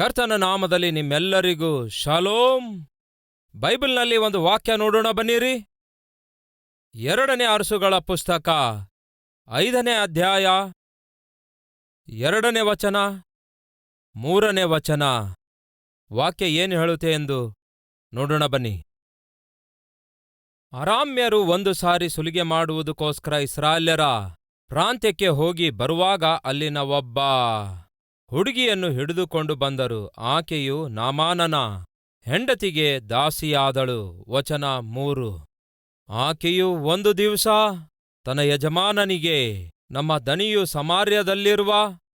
ಕರ್ತನ ನಾಮದಲ್ಲಿ ನಿಮ್ಮೆಲ್ಲರಿಗೂ ಶಾಲೋಮ್. ಬೈಬಲ್ನಲ್ಲಿ ಒಂದು ವಾಕ್ಯ ನೋಡೋಣ ಬನ್ನಿರಿ. ಎರಡನೇ ಅರಸುಗಳ ಪುಸ್ತಕ, ಐದನೇ ಅಧ್ಯಾಯ, ಎರಡನೇ ವಚನ, ಮೂರನೇ ವಚನ. ವಾಕ್ಯ ಏನು ಹೇಳುತ್ತೆ ಎಂದು ನೋಡೋಣ ಬನ್ನಿ. ಅರಾಮ್ಯರು ಒಂದು ಸಾರಿ ಸುಲಿಗೆ ಮಾಡುವುದಕ್ಕೋಸ್ಕರ ಇಸ್ರಾಲ್ಯರ ಪ್ರಾಂತ್ಯಕ್ಕೆ ಹೋಗಿ ಬರುವಾಗ ಅಲ್ಲಿನ ಒಬ್ಬ ಹುಡುಗಿಯನ್ನು ಹಿಡಿದುಕೊಂಡು ಬಂದರು. ಆಕೆಯು, ನಾಮಾನನ ಹೆಂಡತಿಗೆ ದಾಸಿಯಾದಳು. ವಚನ ಮೂರು. ಆಕೆಯು ಒಂದು ದಿವಸ ತನ್ನ ಯಜಮಾನನಿಗೆ, ನಮ್ಮ ದನಿಯು ಸಮಾರ್ಯದಲ್ಲಿರುವ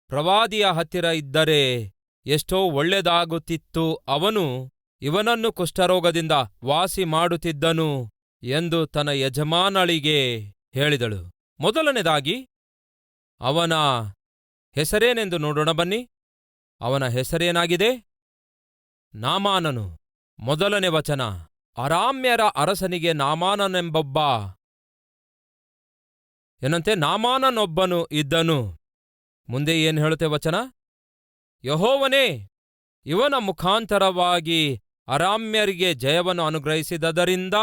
ಪ್ರವಾದಿಯ ಹತ್ತಿರ ಇದ್ದರೆ ಎಷ್ಟೋ ಒಳ್ಳೆದಾಗುತ್ತಿತ್ತು ಅವನು ಇವನನ್ನು ಕುಷ್ಠರೋಗದಿಂದ ವಾಸಿ ಮಾಡುತ್ತಿದ್ದನು ಎಂದು ತನ್ನ ಯಜಮಾನಳಿಗೆ ಹೇಳಿದಳು. ಮೊದಲನೇದಾಗಿ ಅವನ ಹೆಸರೇನೆಂದು ನೋಡೋಣ ಬನ್ನಿ. ಅವನ ಹೆಸರೇನಾಗಿದೆ? ನಾಮಾನನು. ಮೊದಲನೇ ವಚನ. ಅರಾಮ್ಯರ ಅರಸನಿಗೆ ನಾಮಾನನೆಂಬೊಬ್ಬ. ಏನಂತೆ? ನಾಮಾನನೊಬ್ಬನು ಇದ್ದನು. ಮುಂದೆ ಏನು ಹೇಳುತ್ತೆ ವಚನ? ಯಹೋವನೇ, ಇವನ ಮುಖಾಂತರವಾಗಿ ಅರಾಮ್ಯರಿಗೆ ಜಯವನ್ನು ಅನುಗ್ರಹಿಸಿದದರಿಂದ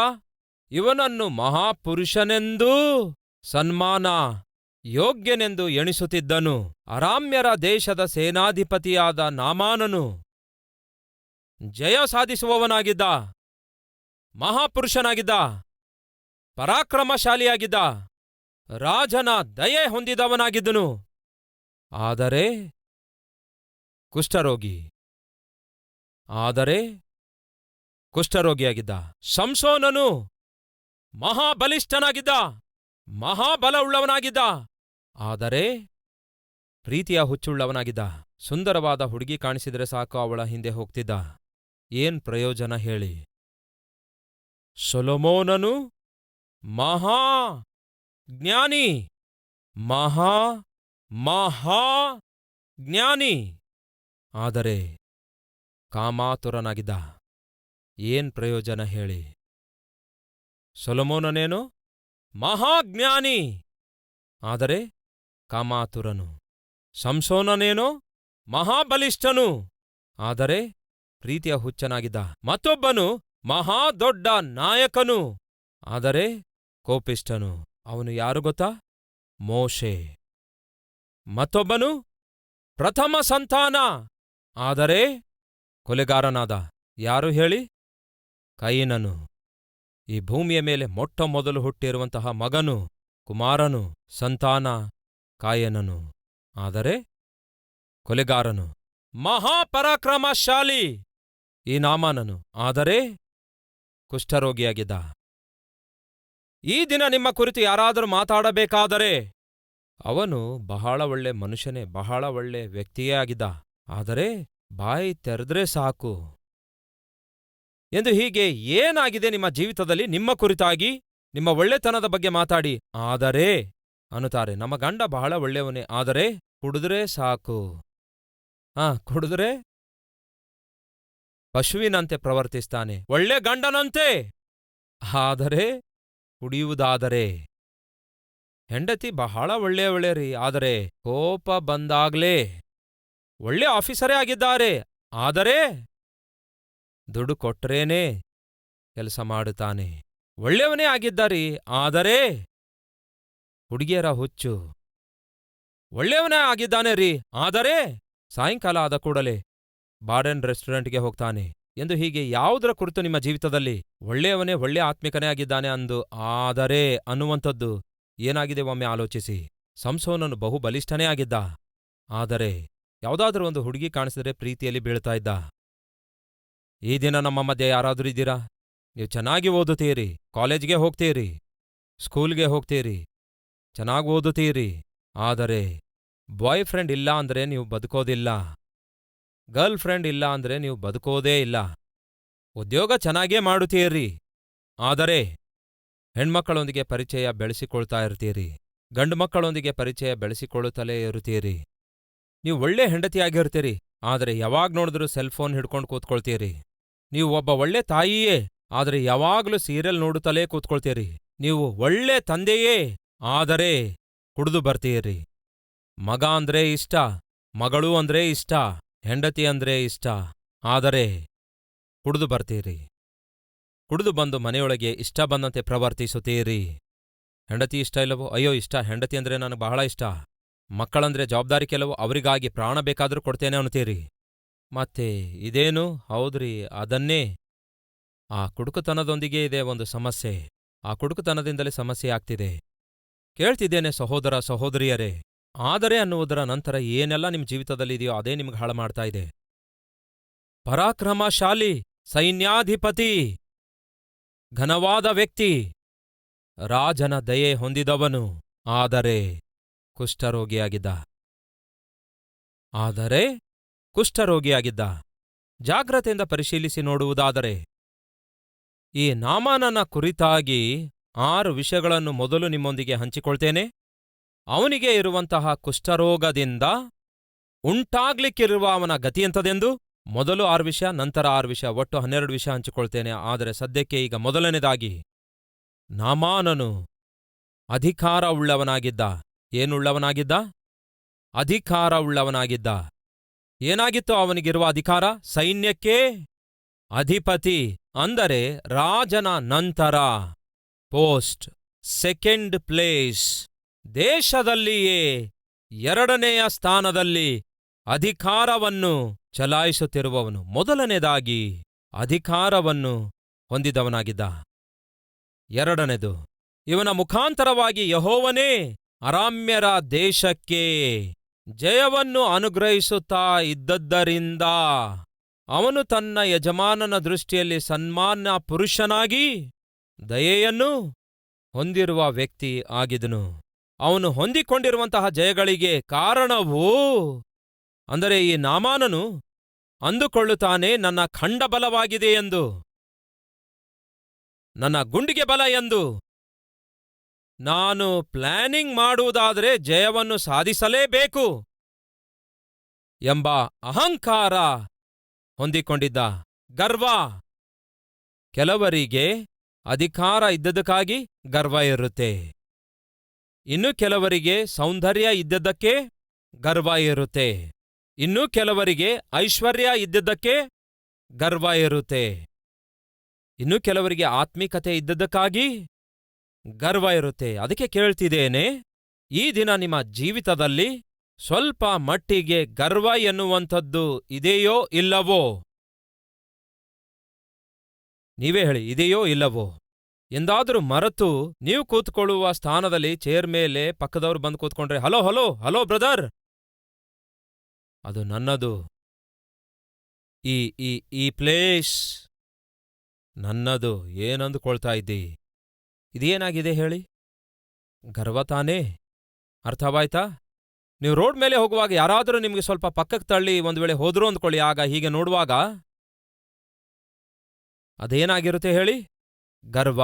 ಇವನನ್ನು ಮಹಾಪುರುಷನೆಂದೂ ಸನ್ಮಾನ. ಯೋಗ್ಯನೆಂದು ಎಣಿಸುತ್ತಿದ್ದನು. ಅರಾಮ್ಯರ ದೇಶದ ಸೇನಾಧಿಪತಿಯಾದ ನಾಮಾನನು ಜಯ ಸಾಧಿಸುವವನಾಗಿದ್ದ. ಮಹಾಪುರುಷನಾಗಿದ್ದ. ಪರಾಕ್ರಮಶಾಲಿಯಾಗಿದ್ದ. ರಾಜನ ದಯೆ ಹೊಂದಿದವನಾಗಿದ್ದನು. ಆದರೆ ಕುಷ್ಠರೋಗಿ. ಆದರೆ ಕುಷ್ಠರೋಗಿಯಾಗಿದ್ದ. ಸಂಸೋನನು ಮಹಾಬಲಿಷ್ಠನಾಗಿದ್ದ. ಮಹಾಬಲವುಳ್ಳವನಾಗಿದ್ದ. ಆದರೆ ಪ್ರೀತಿಯ ಹುಚ್ಚುಳ್ಳವನಾಗಿದ್ದ, ಸುಂದರವಾದ ಹುಡುಗಿ ಕಾಣಿಸಿದರೆ ಸಾಕು, ಅವಳ ಹಿಂದೆ ಹೋಗ್ತಿದ್ದ. ಏನ್ ಪ್ರಯೋಜನ ಹೇಳಿ. ಸೊಲೊಮೋನನು ಮಹಾ ಜ್ಞಾನಿ, ಮಹಾ ಮಹಾ ಜ್ಞಾನಿ. ಆದರೆ ಕಾಮಾತುರನಾಗಿದ್ದ, ಏನ್ ಪ್ರಯೋಜನ ಹೇಳಿ. ಸೊಲೊಮೋನನೇನು ಮಹಾಜ್ಞಾನಿ ಆದರೆ ಕಾಮಾತುರನು. ಸಂಸೋನನೇನೋ? ಮಹಾಬಲಿಷ್ಠನು. ಆದರೆ ಪ್ರೀತಿಯ ಹುಚ್ಚನಾಗಿದ್ದ ಮತ್ತೊಬ್ಬನು ಮಹಾ ದೊಡ್ಡ ನಾಯಕನು. ಆದರೆ ಕೋಪಿಷ್ಠನು. ಅವನು ಯಾರು ಗೊತ್ತಾ? ಮೋಶೆ. ಮತ್ತೊಬ್ಬನು ಪ್ರಥಮ ಸಂತಾನ. ಆದರೆ ಕೊಲೆಗಾರನಾದ. ಯಾರು ಹೇಳಿ? ಕೈನನು. ಈ ಭೂಮಿಯ ಮೇಲೆ ಮೊಟ್ಟ ಮೊದಲು ಹುಟ್ಟಿರುವಂತಹ ಮಗನು, ಕುಮಾರನು, ಸಂತಾನ. ಕಾಯನನು, ಆದರೆ ಕೊಲೆಗಾರನು. ಮಹಾಪರಾಕ್ರಮಶಾಲಿ ಈ ನಾಮಾನನು, ಆದರೆ ಕುಷ್ಠರೋಗಿಯಾಗಿದ್ದ. ಈ ದಿನ ನಿಮ್ಮ ಕುರಿತು ಯಾರಾದರೂ ಮಾತಾಡಬೇಕಾದರೆ ಅವನು ಬಹಳ ಒಳ್ಳೆ ಮನುಷ್ಯನೇ, ಬಹಳ ಒಳ್ಳೆ ವ್ಯಕ್ತಿಯೇ ಆಗಿದ್ದ, ಆದರೆ ಬಾಯಿ ತೆರೆದ್ರೆ ಸಾಕು. ಎಂದು ಹೀಗೆ ಏನಾಗಿದೆ ನಿಮ್ಮ ಜೀವಿತದಲ್ಲಿ ನಿಮ್ಮ ಕುರಿತಾಗಿ ನಿಮ್ಮ ಒಳ್ಳೆತನದ ಬಗ್ಗೆ ಮಾತಾಡಿ, ಆದರೆ ಅನ್ನುತ್ತಾರೆ. ನಮ್ಮ ಗಂಡ ಬಹಳ ಒಳ್ಳೆಯವನೇ, ಆದರೆ ಕುಡಿದ್ರೆ ಸಾಕು. ಆ ಕುಡಿದ್ರೆ ಪಶುವಿನಂತೆ ಪ್ರವರ್ತಿಸ್ತಾನೆ. ಒಳ್ಳೆ ಗಂಡನಂತೆ, ಆದರೆ ಕುಡಿಯುವುದಾದರೆ. ಹೆಂಡತಿ ಬಹಳ ಒಳ್ಳೆಯ ಒಳ್ಳೆಯರಿ ಆದರೆ ಕೋಪ ಬಂದಾಗ್ಲೇ ಒಳ್ಳೆ ಆಫೀಸರೇ ಆಗಿದ್ದಾರೆ, ಆದರೆ ದುಡ್ಡು ಕೊಟ್ರೇನೇ ಕೆಲಸ ಮಾಡುತ್ತಾನೆ. ಒಳ್ಳೆಯವನೇ ಆಗಿದ್ದಾರೆ, ಆದರೆ ಹುಡುಗಿಯರ ಹುಚ್ಚು. ಒಳ್ಳೆಯವನೇ ಆಗಿದ್ದಾನೆ ರೀ, ಆದರೆ ಸಾಯಂಕಾಲ ಆದ ಕೂಡಲೇ ಬಾರ್ಡನ್ ರೆಸ್ಟೋರೆಂಟ್ಗೆ ಹೋಗ್ತಾನೆ ಎಂದು ಹೀಗೆ ಯಾವುದರ ಕುರಿತು ನಿಮ್ಮ ಜೀವಿತದಲ್ಲಿ ಒಳ್ಳೆಯವನೇ ಒಳ್ಳೆ ಆತ್ಮಿಕನೇ ಆಗಿದ್ದಾನೆ ಅಂದು ಆದರೆ ಅನ್ನುವಂಥದ್ದು ಏನಾಗಿದೆ ಒಮ್ಮೆ ಆಲೋಚಿಸಿ. ಸಂಸೋನನು ಬಹು ಬಲಿಷ್ಠನೇ ಆಗಿದ್ದ, ಆದರೆ ಯಾವುದಾದ್ರೂ ಒಂದು ಹುಡುಗಿ ಕಾಣಿಸಿದರೆ ಪ್ರೀತಿಯಲ್ಲಿ ಬೀಳ್ತಾ ಇದ್ದ. ಈ ದಿನ ನಮ್ಮ ಮಧ್ಯೆ ಯಾರಾದರೂ ಇದ್ದೀರಾ? ನೀವು ಚೆನ್ನಾಗಿ ಓದುತ್ತೀರಿ, ಕಾಲೇಜ್ಗೆ ಹೋಗ್ತೀರಿ, ಸ್ಕೂಲ್ಗೆ ಹೋಗ್ತೀರಿ ಚೆನ್ನಾಗಿ ಓದುತ್ತೀರಿ. ಆದರೆ ಬಾಯ್ ಫ್ರೆಂಡ್ ಇಲ್ಲ ಅಂದ್ರೆ ನೀವು ಬದುಕೋದಿಲ್ಲ. ಗರ್ಲ್ ಫ್ರೆಂಡ್ ಇಲ್ಲ ಅಂದ್ರೆ ನೀವು ಬದುಕೋದೇ ಇಲ್ಲ. ಉದ್ಯೋಗ ಚೆನ್ನಾಗೇ ಮಾಡುತ್ತೀರಿ. ಆದರೆ ಹೆಣ್ಮಕ್ಕಳೊಂದಿಗೆ ಪರಿಚಯ ಬೆಳೆಸಿಕೊಳ್ತಾ ಇರ್ತೀರಿ. ಗಂಡು ಮಕ್ಕಳೊಂದಿಗೆ ಪರಿಚಯ ಬೆಳೆಸಿಕೊಳ್ಳುತ್ತಲೇ ಇರುತ್ತೀರಿ. ನೀವು ಒಳ್ಳೆ ಹೆಂಡತಿಯಾಗಿರ್ತೀರಿ. ಆದರೆ ಯಾವಾಗ ನೋಡಿದ್ರೂ ಸೆಲ್ಫೋನ್ ಹಿಡ್ಕೊಂಡು ಕೂತ್ಕೊಳ್ತೀರಿ. ನೀವು ಒಬ್ಬ ಒಳ್ಳೆ ತಾಯಿಯೇ. ಆದರೆ ಯಾವಾಗಲೂ ಸೀರಿಯಲ್ ನೋಡುತ್ತಲೇ ಕೂತ್ಕೊಳ್ತೀರಿ. ನೀವು ಒಳ್ಳೆ ತಂದೆಯೇ. ಆದರೆ ಕುಡಿದು ಬರ್ತೀರಿ. ಮಗ ಅಂದ್ರೆ ಇಷ್ಟ, ಮಗಳು ಅಂದ್ರೆ ಇಷ್ಟ, ಹೆಂಡತಿ ಅಂದ್ರೆ ಇಷ್ಟ, ಆದರೆ ಕುಡಿದು ಬರ್ತೀರಿ. ಕುಡಿದು ಬಂದು ಮನೆಯೊಳಗೆ ಇಷ್ಟ ಬಂದಂತೆ ಪ್ರವರ್ತಿಸುತ್ತೀರಿ. ಹೆಂಡತಿ ಇಷ್ಟ ಇಲ್ಲವೋ? ಅಯ್ಯೋ, ಇಷ್ಟ. ಹೆಂಡತಿ ಅಂದ್ರೆ ನನಗೆ ಬಹಳ ಇಷ್ಟ. ಮಕ್ಕಳಂದ್ರೆ ಜವಾಬ್ದಾರಿ ಕೆಲವು ಅವರಿಗಾಗಿ ಪ್ರಾಣ ಬೇಕಾದರೂ ಕೊಡ್ತೇನೆ ಅನ್ನುತ್ತೀರಿ. ಮತ್ತೆ ಇದೇನು? ಹೌದ್ರಿ, ಅದನ್ನೇ. ಆ ಕುಡುಕುತನದೊಂದಿಗೆ ಇದೆ ಒಂದು ಸಮಸ್ಯೆ. ಆ ಕುಡುಕುತನದಿಂದಲೇ ಸಮಸ್ಯೆ ಆಗ್ತಿದೆ. ಕೇಳ್ತಿದ್ದೇನೆ ಸಹೋದರ ಸಹೋದರಿಯರೇ, ಆದರೆ ಅನ್ನುವುದರ ನಂತರ ಏನೆಲ್ಲ ನಿಮ್ಮ ಜೀವಿತದಲ್ಲಿದೆಯೋ ಅದೇ ನಿಮ್ಗೆ ಹಾಳು ಮಾಡ್ತಾ ಇದೆ. ಪರಾಕ್ರಮಶಾಲಿ ಸೈನ್ಯಾಧಿಪತಿ, ಘನವಾದ ವ್ಯಕ್ತಿ, ರಾಜನ ದಯೆ ಹೊಂದಿದವನು, ಆದರೆ ಕುಷ್ಠರೋಗಿಯಾಗಿದ್ದ. ಆದರೆ ಕುಷ್ಠರೋಗಿಯಾಗಿದ್ದ. ಜಾಗ್ರತೆಯಿಂದ ಪರಿಶೀಲಿಸಿ ನೋಡುವುದಾದರೆ, ಈ ನಾಮಾನನ ಕುರಿತಾಗಿ ಆರು ವಿಷಯಗಳನ್ನು ಮೊದಲು ನಿಮ್ಮೊಂದಿಗೆ ಹಂಚಿಕೊಳ್ತೇನೆ. ಅವನಿಗೆ ಇರುವಂತಹ ಕುಷ್ಠರೋಗದಿಂದ ಉಂಟಾಗ್ಲಿಕ್ಕಿರುವ ಅವನ ಗತಿ ಎಂಥದೆಂದು ಮೊದಲು ಆರು ವಿಷಯ, ನಂತರ ಆರು ವಿಷಯ, ಒಟ್ಟು ಹನ್ನೆರಡು ವಿಷಯ ಹಂಚಿಕೊಳ್ತೇನೆ. ಆದರೆ ಸದ್ಯಕ್ಕೆ ಈಗ ಮೊದಲನೇದಾಗಿ ನಾಮಾನನು ಅಧಿಕಾರ ಉಳ್ಳವನಾಗಿದ್ದ ಏನುಳ್ಳವನಾಗಿದ್ದ? ಅಧಿಕಾರ ಉಳ್ಳವನಾಗಿದ್ದ ಏನಾಗಿತ್ತು ಅವನಿಗಿರುವ ಅಧಿಕಾರ? ಸೈನ್ಯಕ್ಕೇ ಅಧಿಪತಿ, ಅಂದರೆ ರಾಜನ ನಂತರ. ಪೋಸ್ಟ್. Second place. ದೇಶದಲ್ಲಿಯೇ ಎರಡನೆಯ ಸ್ಥಾನದಲ್ಲಿ ಅಧಿಕಾರವನ್ನು ಚಲಾಯಿಸುತ್ತಿರುವವನು. ಮೊದಲನೇದಾಗಿ ಅಧಿಕಾರವನ್ನು ಹೊಂದಿದವನಾಗಿದ್ದ. ಎರಡನೆದು ಇವನ ಮುಖಾಂತರವಾಗಿ ಯಹೋವನೇ ಅರಾಮ್ಯರ ದೇಶಕ್ಕೆ ಜಯವನ್ನು ಅನುಗ್ರಹಿಸುತ್ತಾ ಇದ್ದದ್ದರಿಂದ ಅವನು ತನ್ನ ಯಜಮಾನನ ದೃಷ್ಟಿಯಲ್ಲಿ ಸನ್ಮಾನ ಪುರುಷನಾಗಿ ದಯೆಯನ್ನು ಹೊಂದಿರುವ ವ್ಯಕ್ತಿ ಆಗಿದನು. ಅವನು ಹೊಂದಿಕೊಂಡಿರುವಂತಹ ಜಯಗಳಿಗೆ ಕಾರಣವು ಅಂದರೆ ಈ ನಾಮಾನನು ಅಂದುಕೊಳ್ಳುತ್ತಾನೆ, ನನ್ನ ಖಂಡ ಬಲವಾಗಿದೆ ಎಂದು. ನನ್ನ ಗುಂಡಿಗೆ ಬಲ ಎಂದು. ನಾನು ಪ್ಲಾನಿಂಗ್ ಮಾಡುವುದಾದರೆ ಜಯವನ್ನು ಸಾಧಿಸಲೇಬೇಕು ಎಂಬ ಅಹಂಕಾರ ಹೊಂದಿಕೊಂಡಿದ್ದ ಗರ್ವ. ಕೆಲವರಿಗೆ ಅಧಿಕಾರ ಇದ್ದದಕ್ಕಾಗಿ ಗರ್ವ ಇರುತ್ತೆ. ಇನ್ನು ಕೆಲವರಿಗೆ ಸೌಂದರ್ಯ ಇದ್ದದ್ದಕ್ಕೆ ಗರ್ವ ಇರುತ್ತೆ. ಇನ್ನು ಕೆಲವರಿಗೆ ಐಶ್ವರ್ಯ ಇದ್ದದ್ದಕ್ಕೆ ಗರ್ವ ಇರುತ್ತೆ. ಇನ್ನು ಕೆಲವರಿಗೆ ಆತ್ಮಿಕತೆ ಇದ್ದದಕ್ಕಾಗಿ ಗರ್ವ ಇರುತ್ತೆ. ಅದಕ್ಕೆ ಕೇಳ್ತಿದ್ದೇನೆ, ಈ ದಿನ ನಿಮ್ಮ ಜೀವಿತದಲ್ಲಿ ಸ್ವಲ್ಪ ಮಟ್ಟಿಗೆ ಗರ್ವ ಎನ್ನುವಂಥದ್ದು ಇದೆಯೋ ಇಲ್ಲವೋ? ನೀವೇ ಹೇಳಿ, ಇದೆಯೋ ಇಲ್ಲವೋ? ಎಂದಾದರೂ ಮರೆತು ನೀವು ಕೂತ್ಕೊಳ್ಳುವ ಸ್ಥಾನದಲ್ಲಿ ಚೇರ್ ಮೇಲೆ ಪಕ್ಕದವ್ರು ಬಂದು ಕೂತ್ಕೊಂಡ್ರೆ, ಹಲೋ ಹಲೋ ಹಲೋ, ಬ್ರದರ್! ಅದು ನನ್ನದು. ಈ ಈ ಈ ಪ್ಲೇಸ್ ನನ್ನದು. ಏನಂದುಕೊಳ್ತಾ ಇದ್ದೀ? ಇದೇನಾಗಿದೆ ಹೇಳಿ? ಗರ್ವ ತಾನೇ? ಅರ್ಥವಾಯ್ತಾ? ನೀವು ರೋಡ್ ಮೇಲೆ ಹೋಗುವಾಗ ಯಾರಾದರೂ ನಿಮಗೆ ಸ್ವಲ್ಪ ಪಕ್ಕಕ್ಕೆ ತಳ್ಳಿ, ಒಂದು ವೇಳೆ ಹೋದ್ರು ಅಂದ್ಕೊಳ್ಳಿ, ಆಗ ಹೀಗೆ ನೋಡುವಾಗ ಅದೇನಾಗಿರುತ್ತೆ ಹೇಳಿ? ಗರ್ವ.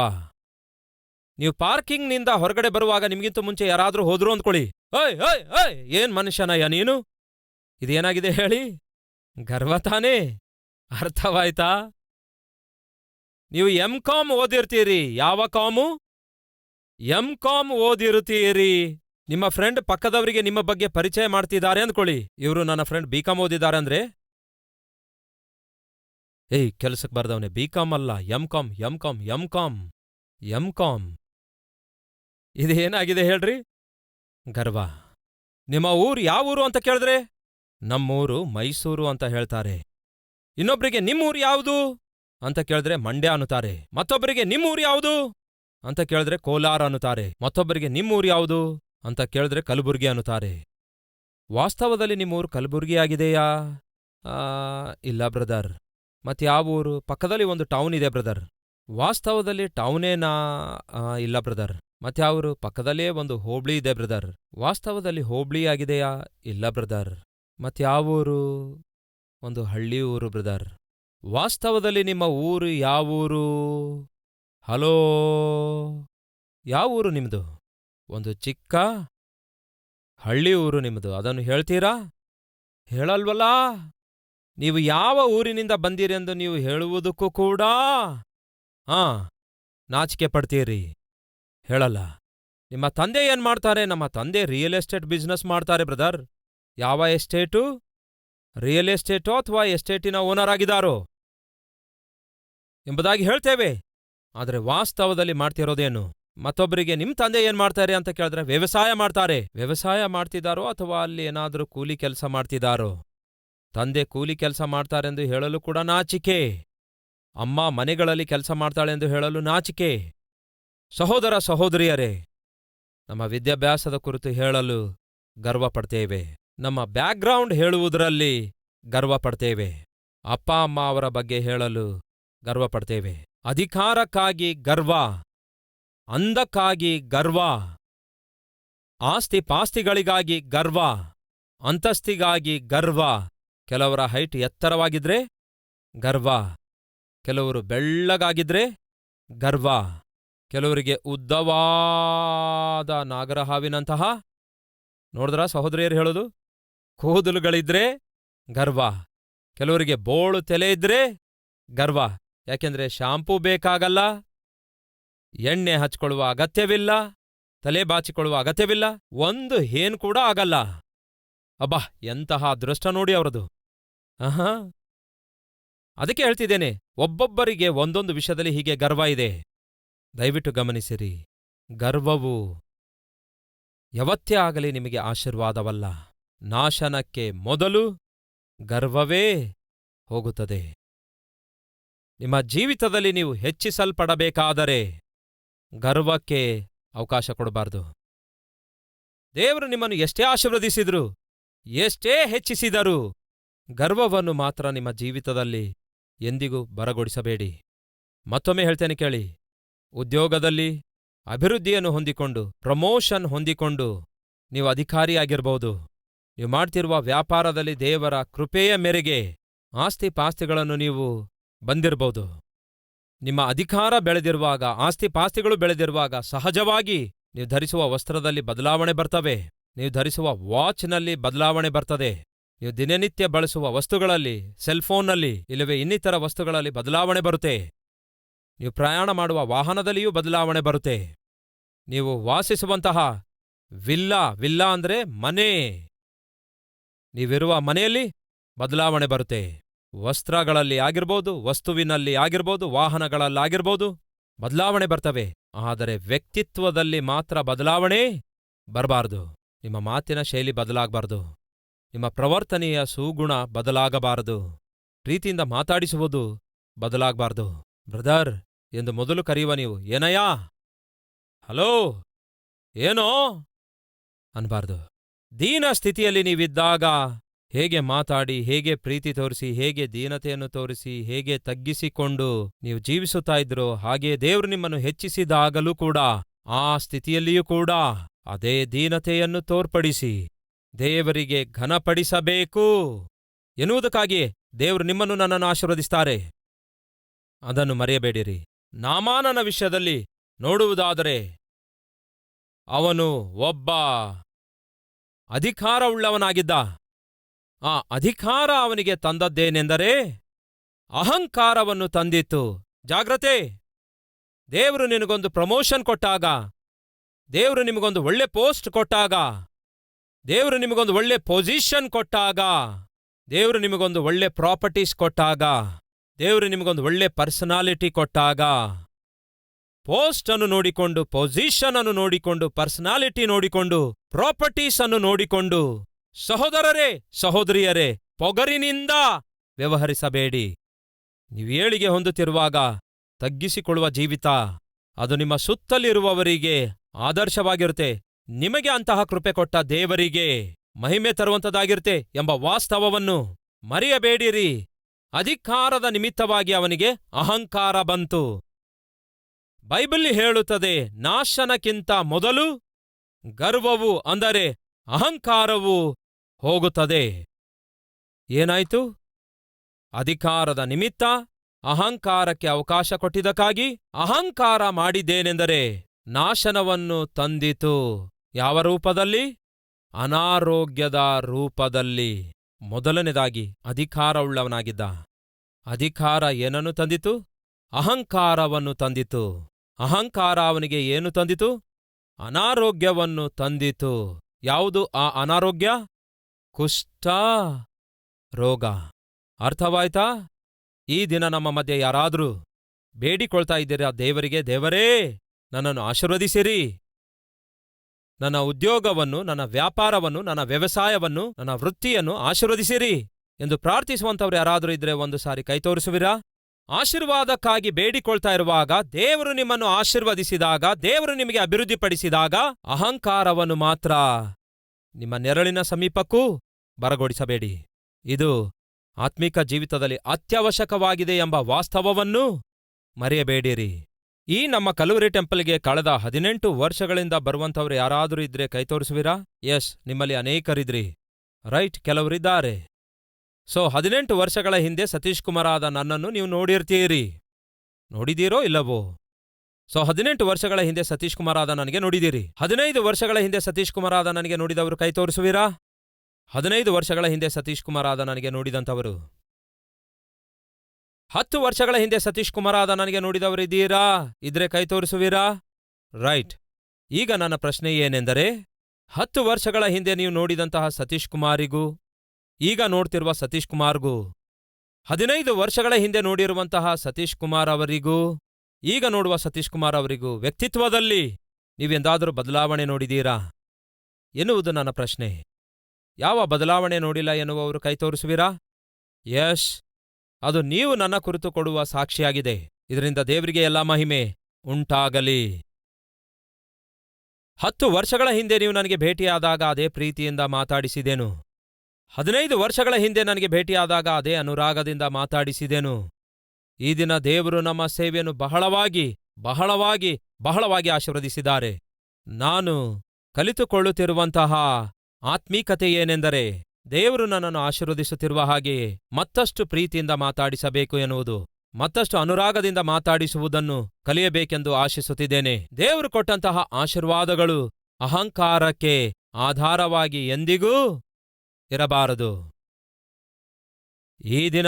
ನೀವು ಪಾರ್ಕಿಂಗ್ನಿಂದ ಹೊರಗಡೆ ಬರುವಾಗ ನಿಮಗಿಂತ ಮುಂಚೆ ಯಾರಾದರೂ ಹೋದ್ರು ಅಂದ್ಕೊಳ್ಳಿ. ಏಯ್ ಓಯ್ ಓಯ್, ಏನ್ ಮನುಷ್ಯನಯ್ಯ ನೀನು? ಇದೇನಾಗಿದೆ ಹೇಳಿ? ಗರ್ವ ತಾನೇ? ಅರ್ಥವಾಯ್ತಾ? ನೀವು ಎಂ ಕಾಮ್ ಓದಿರ್ತೀರಿ. ಯಾವ ಕಾಮು ಎಂ ಕಾಮ್ ಓದಿರುತ್ತೀರಿ ನಿಮ್ಮ ಫ್ರೆಂಡ್ ಪಕ್ಕದವರಿಗೆ ನಿಮ್ಮ ಬಗ್ಗೆ ಪರಿಚಯ ಮಾಡ್ತಿದ್ದಾರೆ ಅಂದ್ಕೊಳ್ಳಿ. ಇವರು ನನ್ನ ಫ್ರೆಂಡ್ ಬಿ ಕಾಮ್ ಓದಿದ್ದಾರೆ ಅಂದ್ರೆ ಏಯ್ ಕೆಲಸಕ್ಕೆ ಬರ್ದವನೇ ಬಿ ಕಾಮ್ ಅಲ್ಲ M com M com M com M com ಇದೇನಾಗಿದೆ ಹೇಳ್ರಿ? ಗರ್ವ. ನಿಮ್ಮ ಊರು ಯಾವ ಊರು ಅಂತ ಕೇಳಿದ್ರೆ? ನಮ್ಮೂರು ಮೈಸೂರು ಅಂತ ಹೇಳ್ತಾರೆ. ಇನ್ನೊಬ್ರಿಗೆ ನಿಮ್ಮೂರು ಯಾವುದು? ಅಂತ ಕೇಳಿದ್ರೆ ಮಂಡ್ಯ ಅನ್ನುತ್ತಾರೆ. ಮತ್ತೊಬ್ಬರಿಗೆ ನಿಮ್ಮೂರು ಯಾವುದು? ಅಂತ ಕೇಳಿದ್ರೆ ಕೋಲಾರ ಅನ್ನುತ್ತಾರೆ. ಮತ್ತೊಬ್ಬರಿಗೆ ನಿಮ್ಮೂರು ಯಾವುದು? ಅಂತ ಕೇಳಿದ್ರೆ ಕಲಬುರ್ಗಿ ಅನ್ನುತ್ತಾರೆ. ವಾಸ್ತವದಲ್ಲಿ ನಿಮ್ಮೂರು ಕಲಬುರ್ಗಿ ಆಗಿದೆಯಾ ಇಲ್ಲ ಬ್ರದರ್. ಮತ್ಯಾವ ಊರು? ಪಕ್ಕದಲ್ಲಿ ಒಂದು ಟೌನ್ ಇದೆ ಬ್ರದರ್ ವಾಸ್ತವದಲ್ಲಿ ಟೌನೇನಾ ಇಲ್ಲ ಬ್ರದರ್ ಮತ್ಯಾವರು ಪಕ್ಕದಲ್ಲೇ ಒಂದು ಹೋಬ್ಳಿ ಇದೆ ಬ್ರದರ್ ವಾಸ್ತವದಲ್ಲಿ ಹೋಬ್ಳಿ ಆಗಿದೆಯಾ? ಇಲ್ಲ ಬ್ರದರ್ ಮತ್ತೆ ಯಾವ ಊರು? ಒಂದು ಹಳ್ಳಿ ಊರು ಬ್ರದರ್ ವಾಸ್ತವದಲ್ಲಿ ನಿಮ್ಮ ಊರು ಯಾವೂರು ಹಲೋ ಯಾವ ಊರು ನಿಮ್ದು? ಒಂದು ಚಿಕ್ಕ ಹಳ್ಳಿ ಊರು ನಿಮ್ಮದು ಅದನ್ನು ಹೇಳ್ತೀರಾ? ಹೇಳಲ್ವಲ್ಲ? ನೀವು ಯಾವ ಊರಿನಿಂದ ಬಂದಿರೆಂದು ನೀವು ಹೇಳುವುದಕ್ಕೂ ಕೂಡ, ಆ, ನಾಚಿಕೆ ಪಡ್ತೀರಿ. ಹೇಳಲ್ಲ. ನಿಮ್ಮ ತಂದೆ ಏನ್ ಮಾಡ್ತಾರೆ? ನಮ್ಮ ತಂದೆ ರಿಯಲ್ ಎಸ್ಟೇಟ್ ಬಿಸ್ನೆಸ್ ಮಾಡ್ತಾರೆ ಬ್ರದರ್ ಯಾವ ಎಸ್ಟೇಟು ರಿಯಲ್ ಎಸ್ಟೇಟೋ ಅಥವಾ ಎಸ್ಟೇಟಿನ ಓನರ್ ಆಗಿದ್ದಾರೋ? ಎಂಬುದಾಗಿ ಹೇಳ್ತೇವೆ. ಆದರೆ ವಾಸ್ತವದಲ್ಲಿ ಮಾಡ್ತಿರೋದೇನು? ಮತ್ತೊಬ್ಬರಿಗೆ ನಿಮ್ ತಂದೆ ಏನ್ ಮಾಡ್ತಾರೆ ಅಂತ ಕೇಳಿದ್ರೆ ವ್ಯವಸಾಯ ಮಾಡ್ತಾರೆ. ವ್ಯವಸಾಯ ಮಾಡ್ತಿದ್ದಾರೋ ಅಥವಾ ಅಲ್ಲಿ ಏನಾದರೂ ಕೂಲಿ ಕೆಲಸ ಮಾಡ್ತಿದ್ದಾರೋ? ತಂದೆ ಕೂಲಿ ಕೆಲಸ ಮಾಡ್ತಾರೆಂದು ಹೇಳಲು ಕೂಡ ನಾಚಿಕೆ. ಅಮ್ಮ ಮನೆಗಳಲ್ಲಿ ಕೆಲಸ ಮಾಡ್ತಾಳೆಂದು ಹೇಳಲು ನಾಚಿಕೆ. ಸಹೋದರ ಸಹೋದರಿಯರೇ, ನಮ್ಮ ವಿದ್ಯಾಭ್ಯಾಸದ ಕುರಿತು ಹೇಳಲು ಗರ್ವಪಡ್ತೇವೆ. ನಮ್ಮ ಬ್ಯಾಕ್ಗ್ರೌಂಡ್ ಹೇಳುವುದರಲ್ಲಿ ಗರ್ವಪಡ್ತೇವೆ. ಅಪ್ಪ, ಅಮ್ಮ ಅವರ ಬಗ್ಗೆ ಹೇಳಲು ಗರ್ವಪಡ್ತೇವೆ. ಅಧಿಕಾರಕ್ಕಾಗಿ ಗರ್ವ, ಅಂದಕ್ಕಾಗಿ ಗರ್ವ ಆಸ್ತಿ ಪಾಸ್ತಿಗಳಿಗಾಗಿ ಗರ್ವ, ಅಂತಸ್ತಿಗಾಗಿ ಗರ್ವ ಕೆಲವರ ಹೈಟ್ ಎತ್ತರವಾಗಿದ್ರೆ ಗರ್ವ. ಕೆಲವರು ಬೆಳ್ಳಗಾಗಿದ್ರೆ ಗರ್ವ. ಕೆಲವರಿಗೆ ಉದ್ದವಾದ ನಾಗರಹಾವಿನಂತಹ ನೋಡಿದ್ರ ಸಹೋದರಿಯರು ಹೇಳೋದು? ಕೂದಲುಗಳಿದ್ರೆ ಗರ್ವ. ಕೆಲವರಿಗೆ ಬೋಳು ತಲೆ ಇದ್ರೆ ಗರ್ವ. ಯಾಕೆಂದ್ರೆ ಶಾಂಪೂ ಬೇಕಾಗಲ್ಲ, ಎಣ್ಣೆ ಹಚ್ಕೊಳ್ಳುವ ಅಗತ್ಯವಿಲ್ಲ, ತಲೆ ಬಾಚಿಕೊಳ್ಳುವ ಅಗತ್ಯವಿಲ್ಲ, ಒಂದು ಹೇನ್ ಕೂಡ ಆಗಲ್ಲ. ಅಬ್ಬಾ, ಎಂತಹ ಅದೃಷ್ಟ ನೋಡಿ ಅವರದು. ಆಹಾ. ಅದಕ್ಕೆ ಹೇಳ್ತಿದ್ದೇನೆ, ಒಬ್ಬೊಬ್ಬರಿಗೆ ಒಂದೊಂದು ವಿಷಯದಲ್ಲಿ ಹೀಗೆ ಗರ್ವ ಇದೆ. ದಯವಿಟ್ಟು ಗಮನಿಸಿರಿ. ಗರ್ವವು ಯಾವತ್ತೇ ಆಗಲಿ ನಿಮಗೆ ಆಶೀರ್ವಾದವಲ್ಲ. ನಾಶನಕ್ಕೆ ಮೊದಲು ಗರ್ವವೇ ಹೋಗುತ್ತದೆ. ನಿಮ್ಮ ಜೀವಿತದಲ್ಲಿ ನೀವು ಹೆಚ್ಚಿಸಲ್ಪಡಬೇಕಾದರೆ ಗರ್ವಕ್ಕೆ ಅವಕಾಶ ಕೊಡಬಾರದು. ದೇವರು ನಿಮ್ಮನ್ನು ಎಷ್ಟೇ ಆಶೀರ್ವದಿಸಿದ್ರು, ಎಷ್ಟೇ ಹೆಚ್ಚಿಸಿದರೂ ಗರ್ವವನ್ನು ಮಾತ್ರ ನಿಮ್ಮ ಜೀವಿತದಲ್ಲಿ ಎಂದಿಗೂ ಬರಗೊಡಿಸಬೇಡಿ. ಮತ್ತೊಮ್ಮೆ ಹೇಳ್ತೇನೆ ಕೇಳಿ, ಉದ್ಯೋಗದಲ್ಲಿ ಅಭಿವೃದ್ಧಿಯನ್ನು ಹೊಂದಿಕೊಂಡು, ಪ್ರಮೋಷನ್ ಹೊಂದಿಕೊಂಡು ನೀವು ಅಧಿಕಾರಿಯಾಗಿರ್ಬೋದು. ನೀವು ಮಾಡ್ತಿರುವ ವ್ಯಾಪಾರದಲ್ಲಿ ದೇವರ ಕೃಪೆಯ ಮೇರೆಗೆ ಆಸ್ತಿ ಪಾಸ್ತಿಗಳನ್ನು ನೀವು ಬಂದಿರಬಹುದು ನಿಮ್ಮ ಅಧಿಕಾರ ಬೆಳೆದಿರುವಾಗ ಆಸ್ತಿ ಪಾಸ್ತಿಗಳು ಬೆಳೆದಿರುವಾಗ ಸಹಜವಾಗಿ ನೀವು ಧರಿಸುವ ವಸ್ತ್ರದಲ್ಲಿ ಬದಲಾವಣೆ ಬರ್ತವೆ. ನೀವು ಧರಿಸುವ ವಾಚ್ನಲ್ಲಿ ಬದಲಾವಣೆ ಬರ್ತದೆ. ನೀವು ದಿನನಿತ್ಯ ಬಳಸುವ ವಸ್ತುಗಳಲ್ಲಿ ಸೆಲ್ಫೋನ್ನಲ್ಲಿ ಇಲ್ಲವೇ ಇನ್ನಿತರ ವಸ್ತುಗಳಲ್ಲಿ ಬದಲಾವಣೆ ಬರುತ್ತೆ. ನೀವು ಪ್ರಯಾಣ ಮಾಡುವ ವಾಹನದಲ್ಲಿಯೂ ಬದಲಾವಣೆ ಬರುತ್ತೆ. ನೀವು ವಾಸಿಸುವಂತಹ ವಿಲ್ಲಾ ವಿಲ್ಲಾ ಅಂದ್ರೆ ಮನೆ. ನೀವಿರುವ ಮನೆಯಲ್ಲಿ ಬದಲಾವಣೆ ಬರುತ್ತೆ. ವಸ್ತ್ರಗಳಲ್ಲಿ ಆಗಿರ್ಬೋದು, ವಸ್ತುವಿನಲ್ಲಿ ಆಗಿರ್ಬೋದು, ವಾಹನಗಳಲ್ಲಾಗಿರ್ಬೋದು ಬದಲಾವಣೆ ಬರ್ತವೆ. ಆದರೆ ವ್ಯಕ್ತಿತ್ವದಲ್ಲಿ ಮಾತ್ರ ಬದಲಾವಣೆ ಬರಬಾರ್ದು. ನಿಮ್ಮ ಮಾತಿನ ಶೈಲಿ ಬದಲಾಗಬಾರದು. ನಿಮ್ಮ ಪ್ರವರ್ತನೆಯ ಸುಗುಣ ಬದಲಾಗಬಾರದು. ಪ್ರೀತಿಯಿಂದ ಮಾತಾಡಿಸುವುದು ಬದಲಾಗಬಾರದು. ಬ್ರದರ್, ಎಂದು ಮೊದಲು ಕರೆಯುವ ನೀವು, ಏನಯ್ಯಾ? ಹಲೋ? ಏನೋ? ಅನ್ಬಾರ್ದು. ದೀನ ಸ್ಥಿತಿಯಲ್ಲಿ ನೀವಿದ್ದಾಗ ಹೇಗೆ ಮಾತಾಡಿ, ಹೇಗೆ ಪ್ರೀತಿ ತೋರಿಸಿ, ಹೇಗೆ ದೀನತೆಯನ್ನು ತೋರಿಸಿ, ಹೇಗೆ ತಗ್ಗಿಸಿಕೊಂಡು ನೀವು ಜೀವಿಸುತ್ತಾ ಇದ್ರೋ ಹಾಗೆ ದೇವರು ನಿಮ್ಮನ್ನು ಹೆಚ್ಚಿಸಿದಾಗಲೂ ಕೂಡ, ಆ ಸ್ಥಿತಿಯಲ್ಲಿಯೂ ಕೂಡ, ಅದೇ ದೀನತೆಯನ್ನು ತೋರ್ಪಡಿಸಿ. ದೇವರಿಗೆ ಘನಪಡಿಸಬೇಕು ಎನ್ನುವುದಕ್ಕಾಗಿ ದೇವರು ನಿಮ್ಮನ್ನು ನನ್ನನ್ನು ಆಶೀರ್ವದಿಸ್ತಾರೆ ಅದನ್ನು ಮರೆಯಬೇಡಿರಿ. ನಾಮಾನನ ವಿಷಯದಲ್ಲಿ ನೋಡುವುದಾದರೆ ಅವನು ಒಬ್ಬ ಅಧಿಕಾರವುಳ್ಳವನಾಗಿದ್ದ. ಆ ಅಧಿಕಾರ ಅವನಿಗೆ ತಂದದ್ದೇನೆಂದರೆ ಅಹಂಕಾರವನ್ನು ತಂದಿತ್ತು. ಜಾಗ್ರತೆ! ದೇವರು ನಿನಗೊಂದು ಪ್ರಮೋಷನ್ ಕೊಟ್ಟಾಗ, ದೇವರು ನಿಮಗೊಂದು ಒಳ್ಳೆ ಪೋಸ್ಟ್ ಕೊಟ್ಟಾಗ ದೇವರು ನಿಮಗೊಂದು ಒಳ್ಳೆ ಪೊಸಿಷನ್ ಕೊಟ್ಟಾಗ. ದೇವರು ನಿಮಗೊಂದು ಒಳ್ಳೆ ಪ್ರಾಪರ್ಟೀಸ್ ಕೊಟ್ಟಾಗ. ದೇವರು ನಿಮಗೊಂದು ಒಳ್ಳೆ ಪರ್ಸನಾಲಿಟಿ ಕೊಟ್ಟಾಗ. ಪೋಸ್ಟ್ ಅನ್ನು ನೋಡಿಕೊಂಡು ಪೊಸಿಷನ್ ಅನ್ನು ನೋಡಿಕೊಂಡು ಪರ್ಸನಾಲಿಟಿ ನೋಡಿಕೊಂಡು ಪ್ರಾಪರ್ಟೀಸ್ ಅನ್ನು ನೋಡಿಕೊಂಡು, ಸಹೋದರರೇ, ಸಹೋದರಿಯರೇ, ಪೊಗರಿನಿಂದ ವ್ಯವಹರಿಸಬೇಡಿ. ನೀವು ಏಳಿಗೆ ಹೊಂದುತ್ತಿರುವಾಗ ತಗ್ಗಿಸಿಕೊಳ್ಳುವ ಜೀವಿತ, ಅದು ನಿಮ್ಮ ಸುತ್ತಲಿರುವವರಿಗೆ ಆದರ್ಶವಾಗಿರುತ್ತೆ. ನಿಮಗೆ ಅಂತಹ ಕೃಪೆ ಕೊಟ್ಟ ದೇವರಿಗೆ ಮಹಿಮೆ ತರುವಂತದಾಗಿರುತ್ತೆ ಎಂಬ ವಾಸ್ತವವನ್ನು ಮರೆಯಬೇಡಿರಿ. ಅಧಿಕಾರದ ನಿಮಿತ್ತವಾಗಿ ಅವನಿಗೆ ಅಹಂಕಾರ ಬಂತು. ಬೈಬಲ್ ಹೇಳುತ್ತದೆ, ನಾಶನಕ್ಕಿಂತ ಮೊದಲು ಗರ್ವವು ಅಂದರೆ ಅಹಂಕಾರವು ಹೋಗುತ್ತದೆ. ಏನಾಯ್ತು? ಅಧಿಕಾರದ ನಿಮಿತ್ತ ಅಹಂಕಾರಕ್ಕೆ ಅವಕಾಶ ಕೊಟ್ಟಿದ್ದಕ್ಕಾಗಿ ಅಹಂಕಾರ ಮಾಡಿದ್ದೇನೆಂದರೆ ನಾಶನವನ್ನು ತಂದಿತು. ಯಾವ ರೂಪದಲ್ಲಿ? ಅನಾರೋಗ್ಯದ ರೂಪದಲ್ಲಿ. ಮೊದಲನೇದಾಗಿ, ಅಧಿಕಾರವುಳ್ಳವನಾಗಿದ್ದ. ಅಧಿಕಾರ ಏನನ್ನು ತಂದಿತು? ಅಹಂಕಾರವನ್ನು ತಂದಿತು. ಅಹಂಕಾರ ಅವನಿಗೆ ಏನು ತಂದಿತು? ಅನಾರೋಗ್ಯವನ್ನು ತಂದಿತು. ಯಾವುದು ಆ ಅನಾರೋಗ್ಯ? ಕುಷ್ಠ ರೋಗ. ಅರ್ಥವಾಯ್ತಾ? ಈ ದಿನ ನಮ್ಮ ಮಧ್ಯೆ ಯಾರಾದರೂ ಬೇಡಿಕೊಳ್ತಾ ಇದ್ದೀರಾ ದೇವರಿಗೆ? ದೇವರೇ, ನನ್ನನ್ನು ಆಶೀರ್ವದಿಸಿರಿ. ನನ್ನ ಉದ್ಯೋಗವನ್ನು, ನನ್ನ ವ್ಯಾಪಾರವನ್ನು, ನನ್ನ ವ್ಯವಸಾಯವನ್ನು, ನನ್ನ ವೃತ್ತಿಯನ್ನು ಆಶೀರ್ವದಿಸಿರಿ ಎಂದು ಪ್ರಾರ್ಥಿಸುವಂಥವ್ರು ಯಾರಾದರೂ ಇದ್ರೆ ಒಂದು ಸಾರಿ ಕೈ ತೋರಿಸುವಿರಾ? ಆಶೀರ್ವಾದಕ್ಕಾಗಿ ಬೇಡಿಕೊಳ್ತಾ ಇರುವಾಗ ದೇವರು ನಿಮ್ಮನ್ನು ಆಶೀರ್ವದಿಸಿದಾಗ, ದೇವರು ನಿಮಗೆ ಅಭಿವೃದ್ಧಿಪಡಿಸಿದಾಗ ಅಹಂಕಾರವನ್ನು ಮಾತ್ರ ನಿಮ್ಮ ನೆರಳಿನ ಸಮೀಪಕ್ಕೂ ಬರಗೊಡಿಸಬೇಡಿ. ಇದು ಆತ್ಮಿಕ ಜೀವಿತದಲ್ಲಿ ಅತ್ಯವಶ್ಯಕವಾಗಿದೆ ಎಂಬ ವಾಸ್ತವವನ್ನು ಮರೆಯಬೇಡಿರಿ. ಈ ನಮ್ಮ ಕಲುವರಿ ಟೆಂಪಲ್ಗೆ ಕಳೆದ ಹದಿನೆಂಟು ವರ್ಷಗಳಿಂದ ಬರುವಂಥವ್ರು ಯಾರಾದರೂ ಇದ್ರೆ ಕೈ ತೋರಿಸುವಿರಾ? ಎಸ್ ನಿಮ್ಮಲ್ಲಿ ಅನೇಕರಿದ್ರಿ. ರೈಟ್, ಕೆಲವರಿದ್ದಾರೆ. ಸೊ, ಹದಿನೆಂಟು ವರ್ಷಗಳ ಹಿಂದೆ ಸತೀಶ್ ಕುಮಾರಾದ ನನ್ನನ್ನು ನೀವು ನೋಡಿರ್ತೀರಿ. ನೋಡಿದೀರೋ ಇಲ್ಲವೋ? ಸೊ, ಹದಿನೆಂಟು ವರ್ಷಗಳ ಹಿಂದೆ ಸತೀಶ್ ಕುಮಾರಾದ ನನಗೆ ನೋಡಿದಿರಿ. ಹದಿನೈದು ವರ್ಷಗಳ ಹಿಂದೆ ಸತೀಶ್ ಕುಮಾರಾದ ನನಗೆ ನೋಡಿದವರು ಕೈ ತೋರಿಸುವಿರಾ? ಹದಿನೈದು ವರ್ಷಗಳ ಹಿಂದೆ ಸತೀಶ್ ಕುಮಾರಾದ ನನಗೆ ನೋಡಿದಂಥವರು. ಹತ್ತು ವರ್ಷಗಳ ಹಿಂದೆ ಸತೀಶ್ ಆದ ನನಗೆ ನೋಡಿದವರಿದ್ದೀರಾ ಇದ್ರೆ ಕೈ ತೋರಿಸುವಿರಾ? ರೈಟ್. ಈಗ ನನ್ನ ಪ್ರಶ್ನೆ ಏನೆಂದರೆ, ಹತ್ತು ವರ್ಷಗಳ ಹಿಂದೆ ನೀವು ನೋಡಿದಂತಹ ಸತೀಶ್ ಕುಮಾರಿಗೂ, ಈಗ ನೋಡ್ತಿರುವ ಸತೀಶ್ ಕುಮಾರ್ಗೂ, ಹದಿನೈದು ವರ್ಷಗಳ ಹಿಂದೆ ನೋಡಿರುವಂತಹ ಸತೀಶ್ ಕುಮಾರ್ ಅವರಿಗೂ, ಈಗ ನೋಡುವ ಸತೀಶ್ ಕುಮಾರ್ ಅವರಿಗೂ ವ್ಯಕ್ತಿತ್ವದಲ್ಲಿ ನೀವೆಂದಾದರೂ ಬದಲಾವಣೆ ನೋಡಿದೀರಾ ಎನ್ನುವುದು ನನ್ನ ಪ್ರಶ್ನೆ. ಯಾವ ಬದಲಾವಣೆ ನೋಡಿಲ್ಲ ಎನ್ನುವವರು ಕೈ ತೋರಿಸುವಿರಾ? ಯಶ್. ಅದು ನೀವು ನನ್ನ ಕುರಿತು ಕೊಡುವ ಸಾಕ್ಷಿಯಾಗಿದೆ. ಇದರಿಂದ ದೇವರಿಗೆ ಎಲ್ಲಾ ಮಹಿಮೆ ಉಂಟಾಗಲಿ. ಹತ್ತು ವರ್ಷಗಳ ಹಿಂದೆ ನೀವು ನನಗೆ ಭೇಟಿಯಾದಾಗ ಅದೇ ಪ್ರೀತಿಯಿಂದ ಮಾತಾಡಿಸಿದೆನು. ಹದಿನೈದು ವರ್ಷಗಳ ಹಿಂದೆ ನನಗೆ ಭೇಟಿಯಾದಾಗ ಅದೇ ಅನುರಾಗದಿಂದ ಮಾತಾಡಿಸಿದೆನು. ಈ ದಿನ ದೇವರು ನಮ್ಮ ಸೇವೆಯನ್ನು ಬಹಳವಾಗಿ ಬಹಳವಾಗಿ ಬಹಳವಾಗಿ ಆಶೀರ್ವದಿಸಿದ್ದಾರೆ. ನಾನು ಕಲಿತುಕೊಳ್ಳುತ್ತಿರುವಂತಹ ಆತ್ಮೀಕತೆ ಏನೆಂದರೆ ದೇವರು ನನ್ನನ್ನು ಆಶೀರ್ವದಿಸುತ್ತಿರುವ ಹಾಗೆಯೇ ಮತ್ತಷ್ಟು ಪ್ರೀತಿಯಿಂದ ಮಾತಾಡಿಸಬೇಕು ಎನ್ನುವುದು, ಮತ್ತಷ್ಟು ಅನುರಾಗದಿಂದ ಮಾತಾಡಿಸುವುದನ್ನು ಕಲಿಯಬೇಕೆಂದು ಆಶಿಸುತ್ತಿದ್ದೇನೆ. ದೇವರು ಕೊಟ್ಟಂತಹ ಆಶೀರ್ವಾದಗಳು ಅಹಂಕಾರಕ್ಕೆ ಆಧಾರವಾಗಿ ಎಂದಿಗೂ ಇರಬಾರದು. ಈ ದಿನ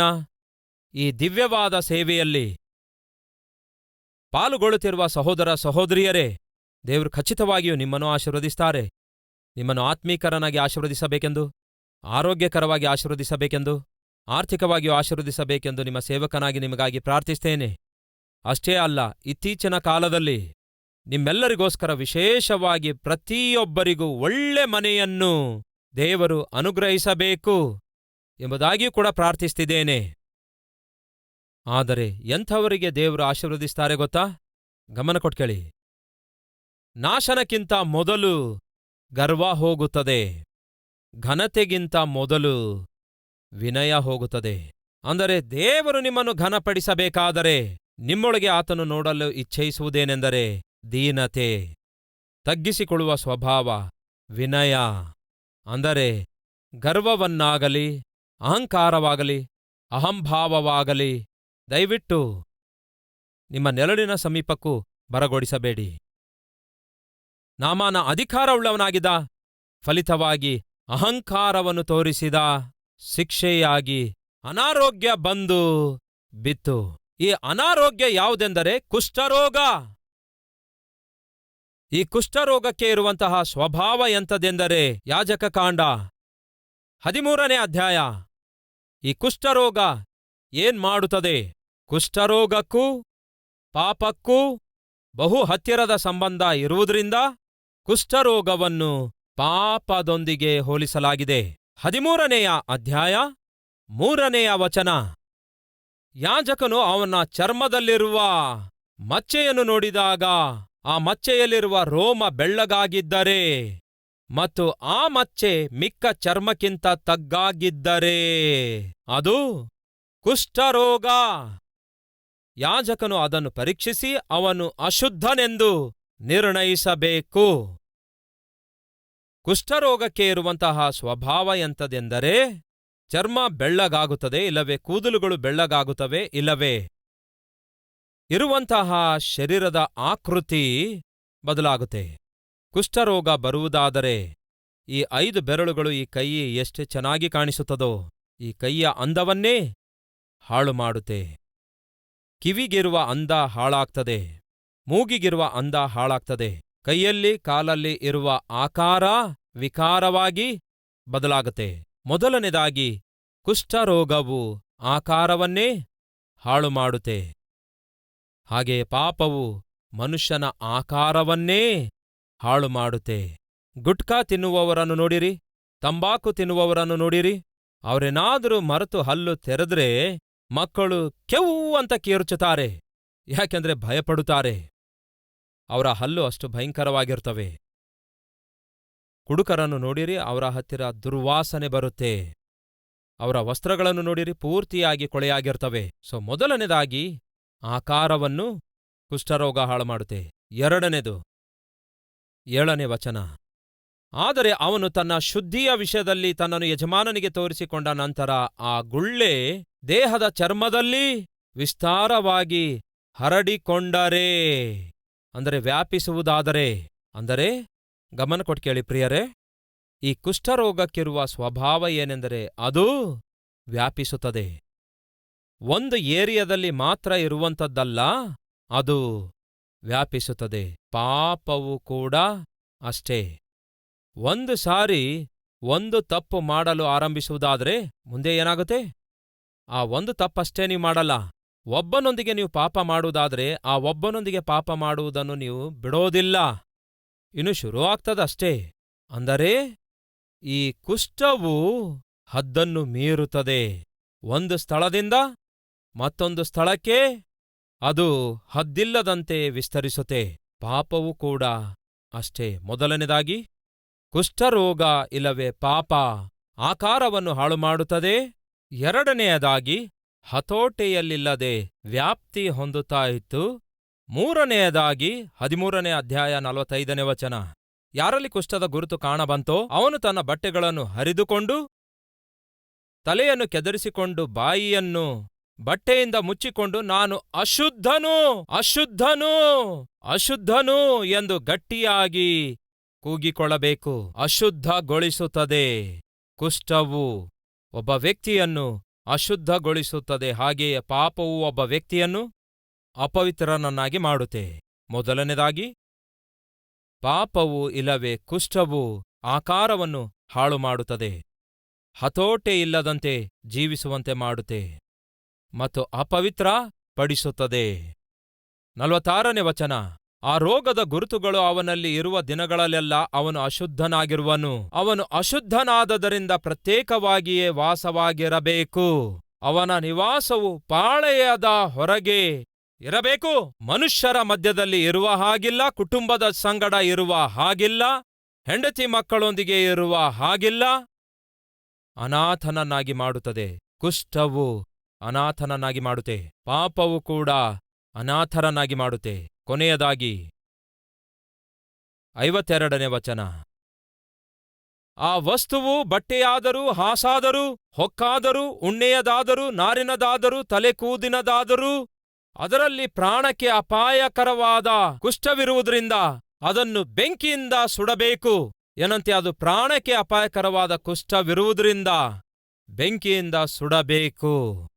ಈ ದಿವ್ಯವಾದ ಸೇವೆಯಲ್ಲಿ ಪಾಲುಗೊಳ್ಳುತ್ತಿರುವ ಸಹೋದರ ಸಹೋದರಿಯರೇ, ದೇವರು ಖಚಿತವಾಗಿಯೂ ನಿಮ್ಮನ್ನು ಆಶೀರ್ವದಿಸ್ತಾರೆ. ನಿಮ್ಮನ್ನು ಆತ್ಮೀಕರನಾಗಿ ಆಶೀರ್ವದಿಸಬೇಕೆಂದು ಆರೋಗ್ಯಕರವಾಗಿ ಆಶೀರ್ವದಿಸಬೇಕೆಂದು, ಆರ್ಥಿಕವಾಗಿಯೂ ಆಶೀರ್ವದಿಸಬೇಕೆಂದು ನಿಮ್ಮ ಸೇವಕನಾಗಿ ನಿಮಗಾಗಿ ಪ್ರಾರ್ಥಿಸ್ತೇನೆ ಅಷ್ಟೇ ಅಲ್ಲ, ಇತ್ತೀಚಿನ ಕಾಲದಲ್ಲಿ ನಿಮ್ಮೆಲ್ಲರಿಗೋಸ್ಕರ ವಿಶೇಷವಾಗಿ ಪ್ರತಿಯೊಬ್ಬರಿಗೂ ಒಳ್ಳೆ ಮನೆಯನ್ನು ದೇವರು ಅನುಗ್ರಹಿಸಬೇಕು ಎಂಬುದಾಗಿಯೂ ಕೂಡ ಪ್ರಾರ್ಥಿಸ್ತಿದ್ದೇನೆ ಆದರೆ ಎಂಥವರಿಗೆ ದೇವರು ಆಶೀರ್ವದಿಸ್ತಾರೆ ಗೊತ್ತಾ? ಗಮನ ಕೊಟ್ಕೇಳಿ ನಾಶನಕ್ಕಿಂತ ಮೊದಲು ಗರ್ವ ಹೋಗುತ್ತದೆ. ಘನತೆಗಿಂತ ಮೊದಲು ವಿನಯ ಹೋಗುತ್ತದೆ. ಅಂದರೆ ದೇವರು ನಿಮ್ಮನ್ನು ಘನಪಡಿಸಬೇಕಾದರೆ ನಿಮ್ಮೊಳಗೆ ಆತನು ನೋಡಲು ಇಚ್ಛಯಿಸುವುದೇನೆಂದರೆ ದೀನತೆ, ತಗ್ಗಿಸಿಕೊಳ್ಳುವ ಸ್ವಭಾವ, ವಿನಯ. ಅಂದರೆ ಗರ್ವವನ್ನಾಗಲಿ, ಅಹಂಕಾರವಾಗಲಿ, ಅಹಂಭಾವವಾಗಲಿ, ದಯವಿಟ್ಟು ನಿಮ್ಮ ನೆರಳಿನ ಸಮೀಪಕ್ಕೂ ಬರಗೊಡಿಸಬೇಡಿ. ನಾಮಾನ ಅಧಿಕಾರವುಳ್ಳವನಾಗಿದ್ದ, ಫಲಿತವಾಗಿ ಅಹಂಕಾರವನ್ನು ತೋರಿಸಿದ ಶಿಕ್ಷೆಯಾಗಿ ಅನಾರೋಗ್ಯ ಬಂದು ಬಿತ್ತು. ಈ ಅನಾರೋಗ್ಯ ಯಾವುದೆಂದರೆ ಕುಷ್ಠರೋಗ. ಈ ಕುಷ್ಠರೋಗಕ್ಕೆ ಇರುವಂತಹ ಸ್ವಭಾವ ಎಂಥದೆಂದರೆ ಯಾಜಕ ಕಾಂಡ ಹದಿಮೂರನೇ ಅಧ್ಯಾಯ. ಈ ಕುಷ್ಠರೋಗ ಏನ್ ಮಾಡುತ್ತದೆ? ಕುಷ್ಠರೋಗಕ್ಕೂ ಪಾಪಕ್ಕೂ ಬಹು ಹತ್ತಿರದ ಸಂಬಂಧ ಇರುವುದರಿಂದ ಕುಷ್ಠರೋಗವನ್ನು ಪಾಪದೊಂದಿಗೆ ಹೋಲಿಸಲಾಗಿದೆ. ಹದಿಮೂರನೆಯ ಅಧ್ಯಾಯ ಮೂರನೆಯ ವಚನ. ಯಾಜಕನು ಅವನ ಚರ್ಮದಲ್ಲಿರುವ ಮಚ್ಚೆಯನ್ನು ನೋಡಿದಾಗ ಆ ಮಚ್ಚೆಯಲ್ಲಿರುವ ರೋಮ ಬೆಳ್ಳಗಾಗಿದ್ದರೆ ಮತ್ತು ಆ ಮಚ್ಚೆ ಮಿಕ್ಕ ಚರ್ಮಕ್ಕಿಂತ ತಗ್ಗಾಗಿದ್ದರೆ ಅದು ಕುಷ್ಠರೋಗ. ಯಾಜಕನು ಅದನ್ನು ಪರೀಕ್ಷಿಸಿ ಅವನು ಅಶುದ್ಧನೆಂದು ನಿರ್ಣಯಿಸಬೇಕು. ಕುಷ್ಠರೋಗಕ್ಕೆ ಇರುವಂತಹ ಸ್ವಭಾವ ಎಂಥದೆಂದರೆ ಚರ್ಮ ಬೆಳ್ಳಗಾಗುತ್ತದೆ, ಇಲ್ಲವೇ ಕೂದಲುಗಳು ಬೆಳ್ಳಗಾಗುತ್ತವೆ, ಇಲ್ಲವೇ? ಇರುವಂತಹ ಶರೀರದ ಆಕೃತಿ ಬದಲಾಗುತ್ತೆ. ಕುಷ್ಠರೋಗ ಬರುವುದಾದರೆ ಈ ಐದು ಬೆರಳುಗಳು ಈ ಕೈಯಿ ಎಷ್ಟು ಚೆನ್ನಾಗಿ ಕಾಣಿಸುತ್ತದೋ, ಈ ಕೈಯ ಅಂದವನ್ನೇ ಹಾಳು ಮಾಡುತ್ತೆ. ಕಿವಿಗಿರುವ ಅಂದ ಹಾಳಾಗ್ತದೆ, ಮೂಗಿಗಿರುವ ಅಂದ ಹಾಳಾಗ್ತದೆ. ಕೈಯಲ್ಲಿ ಕಾಲಲ್ಲಿ ಇರುವ ಆಕಾರ ವಿಕಾರವಾಗಿ ಬದಲಾಗುತ್ತೆ. ಮೊದಲನೇದಾಗಿ, ಕುಷ್ಠರೋಗವು ಆಕಾರವನ್ನೇ ಹಾಳು ಮಾಡುತ್ತೆ ಹಾಗೆಯೇ ಪಾಪವು ಮನುಷ್ಯನ ಆಕಾರವನ್ನೇ ಹಾಳು ಮಾಡುತ್ತೆ ಗುಟ್ಕಾ ತಿನ್ನುವವರನ್ನು ನೋಡಿರಿ, ತಂಬಾಕು ತಿನ್ನುವವರನ್ನು ನೋಡಿರಿ, ಅವರೇನಾದರೂ ಮರೆತು ಹಲ್ಲು ತೆರೆದ್ರೆ ಮಕ್ಕಳು ಕೆವ್ ಅಂತ ಕೀರ್ಚುತ್ತಾರೆ. ಯಾಕೆಂದ್ರೆ ಭಯಪಡುತ್ತಾರೆ. ಅವರ ಹಲ್ಲು ಅಷ್ಟು ಭಯಂಕರವಾಗಿರ್ತವೆ. ಕುಡುಕರನ್ನು ನೋಡಿರಿ, ಅವರ ಹತ್ತಿರ ದುರ್ವಾಸನೆ ಬರುತ್ತೆ. ಅವರ ವಸ್ತ್ರಗಳನ್ನು ನೋಡಿರಿ, ಪೂರ್ತಿಯಾಗಿ ಕೊಳೆಯಾಗಿರ್ತವೆ. ಸೊ ಮೊದಲನೇದಾಗಿ ಆಕಾರವನ್ನು ಕುಷ್ಠರೋಗ ಹಾಳು ಮಾಡುತ್ತೆ ಎರಡನೇದು ಏಳನೇ ವಚನ. ಆದರೆ ಅವನು ತನ್ನ ಶುದ್ಧಿಯ ವಿಷಯದಲ್ಲಿ ತನ್ನನ್ನು ಯಜಮಾನನಿಗೆ ತೋರಿಸಿಕೊಂಡ ನಂತರ ಆ ಗುಳ್ಳೆ ದೇಹದ ಚರ್ಮದಲ್ಲಿ ವಿಸ್ತಾರವಾಗಿ ಹರಡಿಕೊಂಡರೆ. ಅಂದರೆ ವ್ಯಾಪಿಸುವುದಾದರೆ, ಅಂದರೆ ಗಮನ ಕೊಟ್ಟು ಕೇಳಿ ಪ್ರಿಯರೇ, ಈ ಕುಷ್ಠರೋಗಕ್ಕಿರುವ ಸ್ವಭಾವ ಏನೆಂದರೆ ಅದು ವ್ಯಾಪಿಸುತ್ತದೆ. ಒಂದು ಏರಿಯಾದಲ್ಲಿ ಮಾತ್ರ ಇರುವಂಥದ್ದಲ್ಲ, ಅದು ವ್ಯಾಪಿಸುತ್ತದೆ. ಪಾಪವು ಕೂಡ ಅಷ್ಟೇ. ಒಂದು ಸಾರಿ ಒಂದು ತಪ್ಪು ಮಾಡಲು ಆರಂಭಿಸುವುದಾದರೆ ಮುಂದೆ ಏನಾಗುತ್ತೆ? ಆ ಒಂದು ತಪ್ಪಷ್ಟೇ ನೀವು ಮಾಡಲ್ಲ. ಒಬ್ಬನೊಂದಿಗೆ ನೀವು ಪಾಪ ಮಾಡುವುದಾದರೆ ಆ ಒಬ್ಬನೊಂದಿಗೆ ಪಾಪ ಮಾಡುವುದನ್ನು ನೀವು ಬಿಡೋದಿಲ್ಲ. ಇನ್ನು ಶುರುವಾಗ್ತದಷ್ಟೇ ಅಂದರೆ ಈ ಕುಷ್ಠವು ಹದ್ದನ್ನು ಮೀರುತ್ತದೆ. ಒಂದು ಸ್ಥಳದಿಂದ ಮತ್ತೊಂದು ಸ್ಥಳಕ್ಕೆ ಅದು ಹದ್ದಿಲ್ಲದಂತೆ ವಿಸ್ತರಿಸುತ್ತೆ. ಪಾಪವೂ ಕೂಡ ಅಷ್ಟೇ. ಮೊದಲನೇದಾಗಿ, ಕುಷ್ಠರೋಗ ಇಲ್ಲವೇ ಪಾಪ ಆಕಾರವನ್ನು ಹಾಳುಮಾಡುತ್ತದೆ. ಎರಡನೆಯದಾಗಿ ಹತೋಟೆಯಲ್ಲಿಲ್ಲದೆ ವ್ಯಾಪ್ತಿ ಹೊಂದುತ್ತಾ ಇತ್ತು ಮೂರನೆಯದಾಗಿ ಹದಿಮೂರನೇ ಅಧ್ಯಾಯ ನಲವತ್ತೈದನೇ ವಚನ. ಯಾರಲ್ಲಿ ಕುಷ್ಠದ ಗುರುತು ಕಾಣಬಂತೋ ಅವನು ತನ್ನ ಬಟ್ಟೆಗಳನ್ನು ಹರಿದುಕೊಂಡು ತಲೆಯನ್ನು ಕೆದರಿಸಿಕೊಂಡು ಬಾಯಿಯನ್ನು ಬಟ್ಟೆಯಿಂದ ಮುಚ್ಚಿಕೊಂಡು ನಾನು ಅಶುದ್ಧನು ಅಶುದ್ಧನು ಅಶುದ್ಧನು ಎಂದು ಗಟ್ಟಿಯಾಗಿ ಕೂಗಿಕೊಳ್ಳಬೇಕು. ಅಶುದ್ಧಗೊಳಿಸುತ್ತದೆ. ಕುಷ್ಠವು ಒಬ್ಬ ವ್ಯಕ್ತಿಯನ್ನು ಅಶುದ್ಧಗೊಳಿಸುತ್ತದೆ, ಹಾಗೆಯೇ ಪಾಪವು ಒಬ್ಬ ವ್ಯಕ್ತಿಯನ್ನು ಅಪವಿತ್ರನನ್ನಾಗಿ ಮಾಡುತ್ತೆ. ಮೊದಲನೇದಾಗಿ ಪಾಪವು ಇಲ್ಲವೇ ಕುಷ್ಠವು ಆಕಾರವನ್ನು ಹಾಳು ಮಾಡುತ್ತದೆ ಹತೋಟೆ ಇಲ್ಲದಂತೆ ಜೀವಿಸುವಂತೆ ಮಾಡುತ್ತೆ ಮತ್ತು ಅಪವಿತ್ರ ಪಡಿಸುತ್ತದೆ. ನಲವತ್ತಾರನೇ ವಚನ. ಆ ರೋಗದ ಗುರುತುಗಳು ಅವನಲ್ಲಿ ಇರುವ ದಿನಗಳಲ್ಲೆಲ್ಲ ಅವನು ಅಶುದ್ಧನಾಗಿರುವನು. ಅವನು ಅಶುದ್ಧನಾದದರಿಂದ ಪ್ರತ್ಯೇಕವಾಗಿಯೇ ವಾಸವಾಗಿರಬೇಕು. ಅವನ ನಿವಾಸವು ಪಾಳೆಯದ ಹೊರಗೆ ಇರಬೇಕು. ಮನುಷ್ಯರ ಮಧ್ಯದಲ್ಲಿ ಇರುವ ಹಾಗಿಲ್ಲ, ಕುಟುಂಬದ ಸಂಗಡ ಇರುವ ಹಾಗಿಲ್ಲ, ಹೆಂಡತಿ ಮಕ್ಕಳೊಂದಿಗೆ ಇರುವ ಹಾಗಿಲ್ಲ. ಅನಾಥನನ್ನಾಗಿ ಮಾಡುತ್ತದೆ. ಕುಷ್ಠವು ಅನಾಥನನ್ನಾಗಿ ಮಾಡುತ್ತೆ. ಪಾಪವು ಕೂಡ ಅನಾಥರನ್ನಾಗಿ ಮಾಡುತ್ತೆ. ಕೊನೆಯದಾಗಿ, ಐವತ್ತೆರಡನೇ ವಚನ. ಆ ವಸ್ತುವು ಬಟ್ಟೆಯಾದರೂ ಹಾಸಾದರೂ, ಹೊಕ್ಕಾದರೂ, ಉಣ್ಣೆಯದಾದರೂ, ನಾರಿನದಾದರೂ ತಲೆಕೂದಿನದಾದರೂ ಅದರಲ್ಲಿ ಪ್ರಾಣಕ್ಕೆ ಅಪಾಯಕರವಾದ ಕುಷ್ಠವಿರುವುದರಿಂದ ಅದನ್ನು ಬೆಂಕಿಯಿಂದ ಸುಡಬೇಕು. ಏನಂತೆ, ಅದು ಪ್ರಾಣಕ್ಕೆ ಅಪಾಯಕರವಾದ ಕುಷ್ಠವಿರುವುದರಿಂದ ಬೆಂಕಿಯಿಂದ ಸುಡಬೇಕು.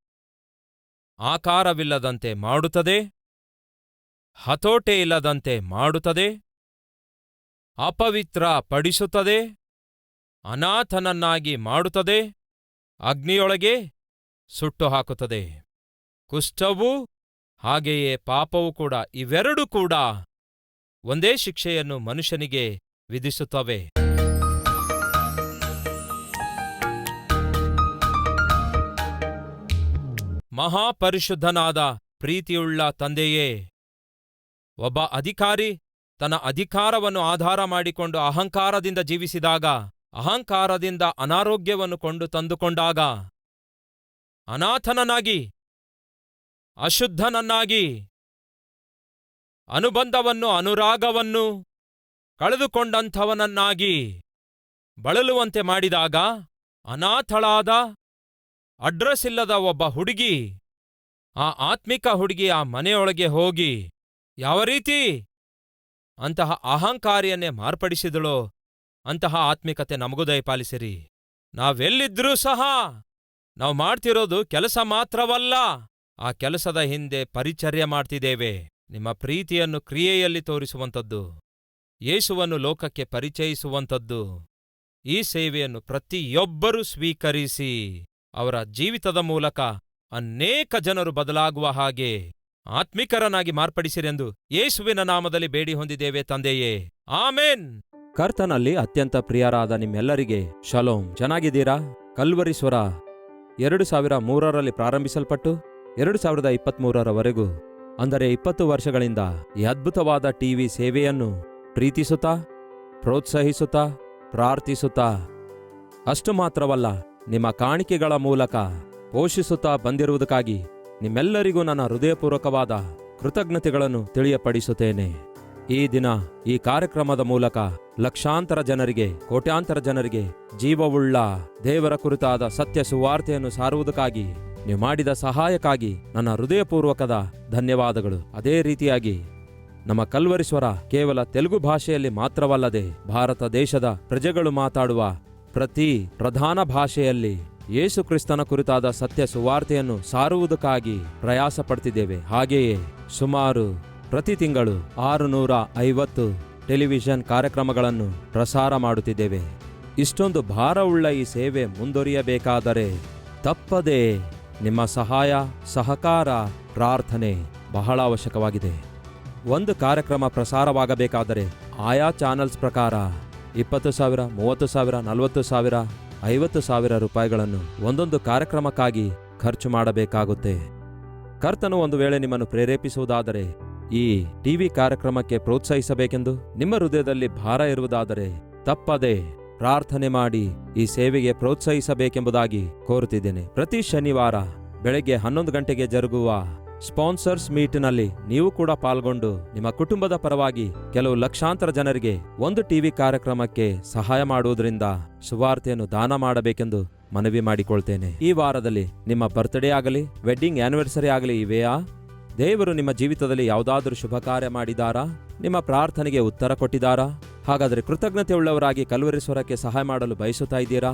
ಆಕಾರವಿಲ್ಲದಂತೆ ಮಾಡುತ್ತದೆ, ಹತೋಟೆಯಿಲ್ಲದಂತೆ ಮಾಡುತ್ತದೆ ಅಪವಿತ್ರ ಪಡಿಸುತ್ತದೆ ಅನಾಥನನ್ನಾಗಿ ಮಾಡುತ್ತದೆ, ಅಗ್ನಿಯೊಳಗೆ ಸುಟ್ಟು ಹಾಕುತ್ತದೆ ಕುಷ್ಠವೂ ಹಾಗೆಯೇ ಪಾಪವೂ ಕೂಡ, ಇವೆರಡೂ ಕೂಡ ಒಂದೇ ಶಿಕ್ಷೆಯನ್ನು ಮನುಷ್ಯನಿಗೆ ವಿಧಿಸುತ್ತವೆ. ಮಹಾಪರಿಶುದ್ಧನಾದ ಪ್ರೀತಿಯುಳ್ಳ ತಂದೆಯೇ. ಒಬ್ಬ ಅಧಿಕಾರಿ ತನ್ನ ಅಧಿಕಾರವನ್ನು ಆಧಾರ ಮಾಡಿಕೊಂಡು ಅಹಂಕಾರದಿಂದ ಜೀವಿಸಿದಾಗ, ಅಹಂಕಾರದಿಂದ ಅನಾರೋಗ್ಯವನ್ನು ಕೊಂಡು ತಂದುಕೊಂಡಾಗ, ಅನಾಥನನ್ನಾಗಿ, ಅಶುದ್ಧನನ್ನಾಗಿ, ಅನುಬಂಧವನ್ನು ಅನುರಾಗವನ್ನು ಕಳೆದುಕೊಂಡಂಥವನನ್ನಾಗಿ ಬಳಲುವಂತೆ ಮಾಡಿದಾಗ, ಅನಾಥಳಾದ ಅಡ್ರೆಸ್ ಇಲ್ಲದ ಒಬ್ಬ ಹುಡುಗಿ. ಆ ಆತ್ಮಿಕ ಹುಡುಗಿ ಆ ಮನೆಯೊಳಗೆ ಹೋಗಿ, ಯಾವ ರೀತಿ? ಅಂತಹ ಅಹಂಕಾರಿಯನ್ನೇ ಮಾರ್ಪಡಿಸಿದಳೋ. ಅಂತಹ ಆತ್ಮಿಕತೆ ನಮಗೂ ದಯಪಾಲಿಸಿರಿ. ನಾವೆಲ್ಲಿದ್ರೂ ಸಹ ನಾವು ಮಾಡ್ತಿರೋದು ಕೆಲಸ ಮಾತ್ರವಲ್ಲ, ಆ ಕೆಲಸದ ಹಿಂದೆ ಪರಿಚರ್ಯ ಮಾಡ್ತಿದ್ದೇವೆ. ನಿಮ್ಮ ಪ್ರೀತಿಯನ್ನು ಕ್ರಿಯೆಯಲ್ಲಿ ತೋರಿಸುವಂಥದ್ದು. ಯೇಸುವನ್ನು ಲೋಕಕ್ಕೆ ಪರಿಚಯಿಸುವಂಥದ್ದು. ಈ ಸೇವೆಯನ್ನು ಪ್ರತಿಯೊಬ್ಬರೂ ಸ್ವೀಕರಿಸಿ. ಅವರ ಜೀವಿತದ ಮೂಲಕ ಅನೇಕ ಜನರು ಬದಲಾಗುವ ಹಾಗೆ ಆತ್ಮಿಕರನಾಗಿ ಮಾರ್ಪಡಿಸಿರೆಂದು ಯೇಸುವಿನ ನಾಮದಲ್ಲಿ ಬೇಡಿ ಹೊಂದಿದ್ದೇವೆ ತಂದೆಯೇ. ಆಮೇನ್. ಕರ್ತನಲ್ಲಿ ಅತ್ಯಂತ ಪ್ರಿಯರಾದ ನಿಮ್ಮೆಲ್ಲರಿಗೆ ಶಲೋಂ. ಚೆನ್ನಾಗಿದ್ದೀರಾ? ಕಲ್ವರಿ ಸ್ವರ ಎರಡು ಸಾವಿರ ಮೂರರಲ್ಲಿ ಪ್ರಾರಂಭಿಸಲ್ಪಟ್ಟು ಎರಡು ಸಾವಿರದ ಇಪ್ಪತ್ಮೂರರವರೆಗೂ ಅಂದರೆ ಇಪ್ಪತ್ತು ವರ್ಷಗಳಿಂದ ಈ ಅದ್ಭುತವಾದ ಟಿವಿ ಸೇವೆಯನ್ನು ಪ್ರೀತಿಸುತ್ತಾ, ಪ್ರೋತ್ಸಾಹಿಸುತ್ತಾ, ಪ್ರಾರ್ಥಿಸುತ್ತಾ, ಅಷ್ಟು ಮಾತ್ರವಲ್ಲ ನಿಮ್ಮ ಕಾಣಿಕೆಗಳ ಮೂಲಕ ಪೋಷಿಸುತ್ತಾ ಬಂದಿರುವುದಕ್ಕಾಗಿ ನಿಮ್ಮೆಲ್ಲರಿಗೂ ನನ್ನ ಹೃದಯಪೂರ್ವಕವಾದ ಕೃತಜ್ಞತೆಗಳನ್ನು ತಿಳಿಯಪಡಿಸುತ್ತೇನೆ. ಈ ದಿನ ಈ ಕಾರ್ಯಕ್ರಮದ ಮೂಲಕ ಲಕ್ಷಾಂತರ ಜನರಿಗೆ, ಕೋಟ್ಯಾಂತರ ಜನರಿಗೆ ಜೀವವುಳ್ಳ ದೇವರ ಕುರಿತಾದ ಸತ್ಯ ಸುವಾರ್ತೆಯನ್ನು ಸಾರುವುದಕ್ಕಾಗಿ ನೀವು ಮಾಡಿದ ಸಹಾಯಕ್ಕಾಗಿ ನನ್ನ ಹೃದಯಪೂರ್ವಕದ ಧನ್ಯವಾದಗಳು. ಅದೇ ರೀತಿಯಾಗಿ ನಮ್ಮ ಕಲ್ವರಿಸ್ವರ ಕೇವಲ ತೆಲುಗು ಭಾಷೆಯಲ್ಲಿ ಮಾತ್ರವಲ್ಲದೆ ಭಾರತ ದೇಶದ ಪ್ರಜೆಗಳು ಮಾತಾಡುವ ಪ್ರತಿ ಪ್ರಧಾನ ಭಾಷೆಯಲ್ಲಿ ಯೇಸು ಕ್ರಿಸ್ತನ ಕುರಿತಾದ ಸತ್ಯ ಸುವಾರ್ತೆಯನ್ನು ಸಾರುವುದಕ್ಕಾಗಿ ಪ್ರಯಾಸ ಪಡ್ತಿದ್ದೇವೆ ಹಾಗೆಯೇ ಸುಮಾರು ಪ್ರತಿ ತಿಂಗಳು ಆರು ನೂರ ಐವತ್ತು ಟೆಲಿವಿಷನ್ ಕಾರ್ಯಕ್ರಮಗಳನ್ನು ಪ್ರಸಾರ ಮಾಡುತ್ತಿದ್ದೇವೆ. ಇಷ್ಟೊಂದು ಭಾರವುಳ್ಳ ಈ ಸೇವೆ ಮುಂದುವರಿಯಬೇಕಾದರೆ ತಪ್ಪದೆ ನಿಮ್ಮ ಸಹಾಯ, ಸಹಕಾರ, ಪ್ರಾರ್ಥನೆ ಬಹಳ ಅವಶ್ಯಕವಾಗಿದೆ. ಒಂದು ಕಾರ್ಯಕ್ರಮ ಪ್ರಸಾರವಾಗಬೇಕಾದರೆ ಆಯಾ ಚಾನೆಲ್ಸ್ ಪ್ರಕಾರ ಇಪ್ಪತ್ತು ಸಾವಿರ, ಮೂವತ್ತು ಸಾವಿರ, ನಲವತ್ತು ಸಾವಿರ, ಐವತ್ತು ಸಾವಿರ ರೂಪಾಯಿಗಳನ್ನು ಒಂದೊಂದು ಕಾರ್ಯಕ್ರಮಕ್ಕಾಗಿ ಖರ್ಚು ಮಾಡಬೇಕಾಗುತ್ತೆ. ಕರ್ತನು ಒಂದು ವೇಳೆ ನಿಮ್ಮನ್ನು ಪ್ರೇರೇಪಿಸುವುದಾದರೆ, ಈ ಟಿವಿ ಕಾರ್ಯಕ್ರಮಕ್ಕೆ ಪ್ರೋತ್ಸಾಹಿಸಬೇಕೆಂದು ನಿಮ್ಮ ಹೃದಯದಲ್ಲಿ ಭಾರ ಇರುವುದಾದರೆ, ತಪ್ಪದೆ ಪ್ರಾರ್ಥನೆ ಮಾಡಿ ಈ ಸೇವೆಗೆ ಪ್ರೋತ್ಸಾಹಿಸಬೇಕೆಂಬುದಾಗಿ ಕೋರುತ್ತಿದ್ದೇನೆ. ಪ್ರತಿ ಶನಿವಾರ ಬೆಳಗ್ಗೆ ಹನ್ನೊಂದು ಗಂಟೆಗೆ ಜರುಗುವ ಸ್ಪಾನ್ಸರ್ಸ್ ಮೀಟ್ನಲ್ಲಿ ನೀವು ಕೂಡ ಪಾಲ್ಗೊಂಡು ನಿಮ್ಮ ಕುಟುಂಬದ ಪರವಾಗಿ ಕೆಲವು ಲಕ್ಷಾಂತರ ಜನರಿಗೆ ಒಂದು ಟಿವಿ ಕಾರ್ಯಕ್ರಮಕ್ಕೆ ಸಹಾಯ ಮಾಡುವುದರಿಂದ ಸುವಾರ್ತೆಯನ್ನು ದಾನ ಮಾಡಬೇಕೆಂದು ಮನವಿ ಮಾಡಿಕೊಳ್ತೇನೆ. ಈ ವಾರದಲ್ಲಿ ನಿಮ್ಮ ಬರ್ತ್ಡೇ ಆಗಲಿ ವೆಡ್ಡಿಂಗ್ ಆನಿವರ್ಸರಿ ಆಗಲಿ ಇವೆಯಾ? ದೇವರು ನಿಮ್ಮ ಜೀವಿತದಲ್ಲಿ ಯಾವುದಾದರೂ ಶುಭ ಕಾರ್ಯ ಮಾಡಿದಾರಾ? ನಿಮ್ಮ ಪ್ರಾರ್ಥನೆಗೆ ಉತ್ತರ ಕೊಟ್ಟಿದಾರಾ? ಹಾಗಾದರೆ ಕೃತಜ್ಞತೆ ಉಳ್ಳವರಾಗಿ ಕಲ್ವರಿಸ್ವರಕ್ಕೆ ಸಹಾಯ ಮಾಡಲು ಬಯಸುತ್ತಾ ಇದ್ದೀರಾ?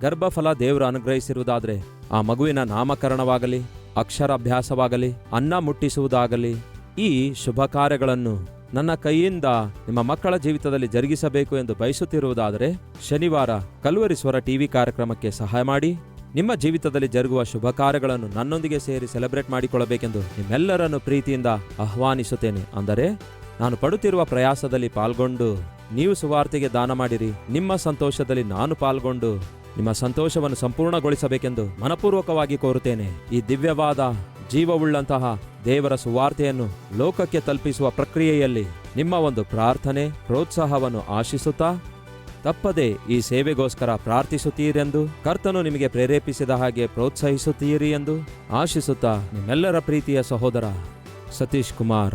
ಗರ್ಭಫಲ ದೇವರು ಅನುಗ್ರಹಿಸಿರುವುದಾದರೆ ಆ ಮಗುವಿನ ನಾಮಕರಣವಾಗಲಿ ಅಕ್ಷರಾಭ್ಯಾಸವಾಗಲಿ, ಅನ್ನ ಮುಟ್ಟಿಸುವುದಾಗಲಿ, ಈ ಶುಭ ಕಾರ್ಯಗಳನ್ನು ನನ್ನ ಕೈಯಿಂದ ನಿಮ್ಮ ಮಕ್ಕಳ ಜೀವಿತದಲ್ಲಿ ಜರುಗಿಸಬೇಕು ಎಂದು ಬಯಸುತ್ತಿರುವುದಾದರೆ ಶನಿವಾರ ಕಲ್ವರಿಸ್ವರ ಟಿವಿ ಕಾರ್ಯಕ್ರಮಕ್ಕೆ ಸಹಾಯ ಮಾಡಿ, ನಿಮ್ಮ ಜೀವಿತದಲ್ಲಿ ಜರುಗುವ ಶುಭ ಕಾರ್ಯಗಳನ್ನು ನನ್ನೊಂದಿಗೆ ಸೇರಿ ಸೆಲೆಬ್ರೇಟ್ ಮಾಡಿಕೊಳ್ಳಬೇಕೆಂದು ನಿಮ್ಮೆಲ್ಲರನ್ನು ಪ್ರೀತಿಯಿಂದ ಆಹ್ವಾನಿಸುತ್ತೇನೆ. ಅಂದರೆ ನಾನು ಪಡುತ್ತಿರುವ ಪ್ರಯಾಸದಲ್ಲಿ ಪಾಲ್ಗೊಂಡು ನೀವು ಸುವಾರ್ತೆಗೆ ದಾನ ಮಾಡಿರಿ, ನಿಮ್ಮ ಸಂತೋಷದಲ್ಲಿ ನಾನು ಪಾಲ್ಗೊಂಡು ನಿಮ್ಮ ಸಂತೋಷವನ್ನು ಸಂಪೂರ್ಣಗೊಳಿಸಬೇಕೆಂದು ಮನಪೂರ್ವಕವಾಗಿ ಕೋರುತ್ತೇನೆ. ಈ ದಿವ್ಯವಾದ, ಜೀವವುಳ್ಳಂತಹ ದೇವರ ಸುವಾರ್ತೆಯನ್ನು ಲೋಕಕ್ಕೆ ತಲುಪಿಸುವ ಪ್ರಕ್ರಿಯೆಯಲ್ಲಿ ನಿಮ್ಮ ಒಂದು ಪ್ರಾರ್ಥನೆ, ಪ್ರೋತ್ಸಾಹವನ್ನು ಆಶಿಸುತ್ತಾ, ತಪ್ಪದೆ ಈ ಸೇವೆಗೋಸ್ಕರ ಪ್ರಾರ್ಥಿಸುತ್ತೀರೆಂದು ಕರ್ತನು ನಿಮಗೆ ಪ್ರೇರೇಪಿಸಿದ ಹಾಗೆ ಪ್ರೋತ್ಸಾಹಿಸುತ್ತೀರಿ ಎಂದು ಆಶಿಸುತ್ತಾ ನಿಮ್ಮೆಲ್ಲರ ಪ್ರೀತಿಯ ಸಹೋದರ ಸತೀಶ್ ಕುಮಾರ್.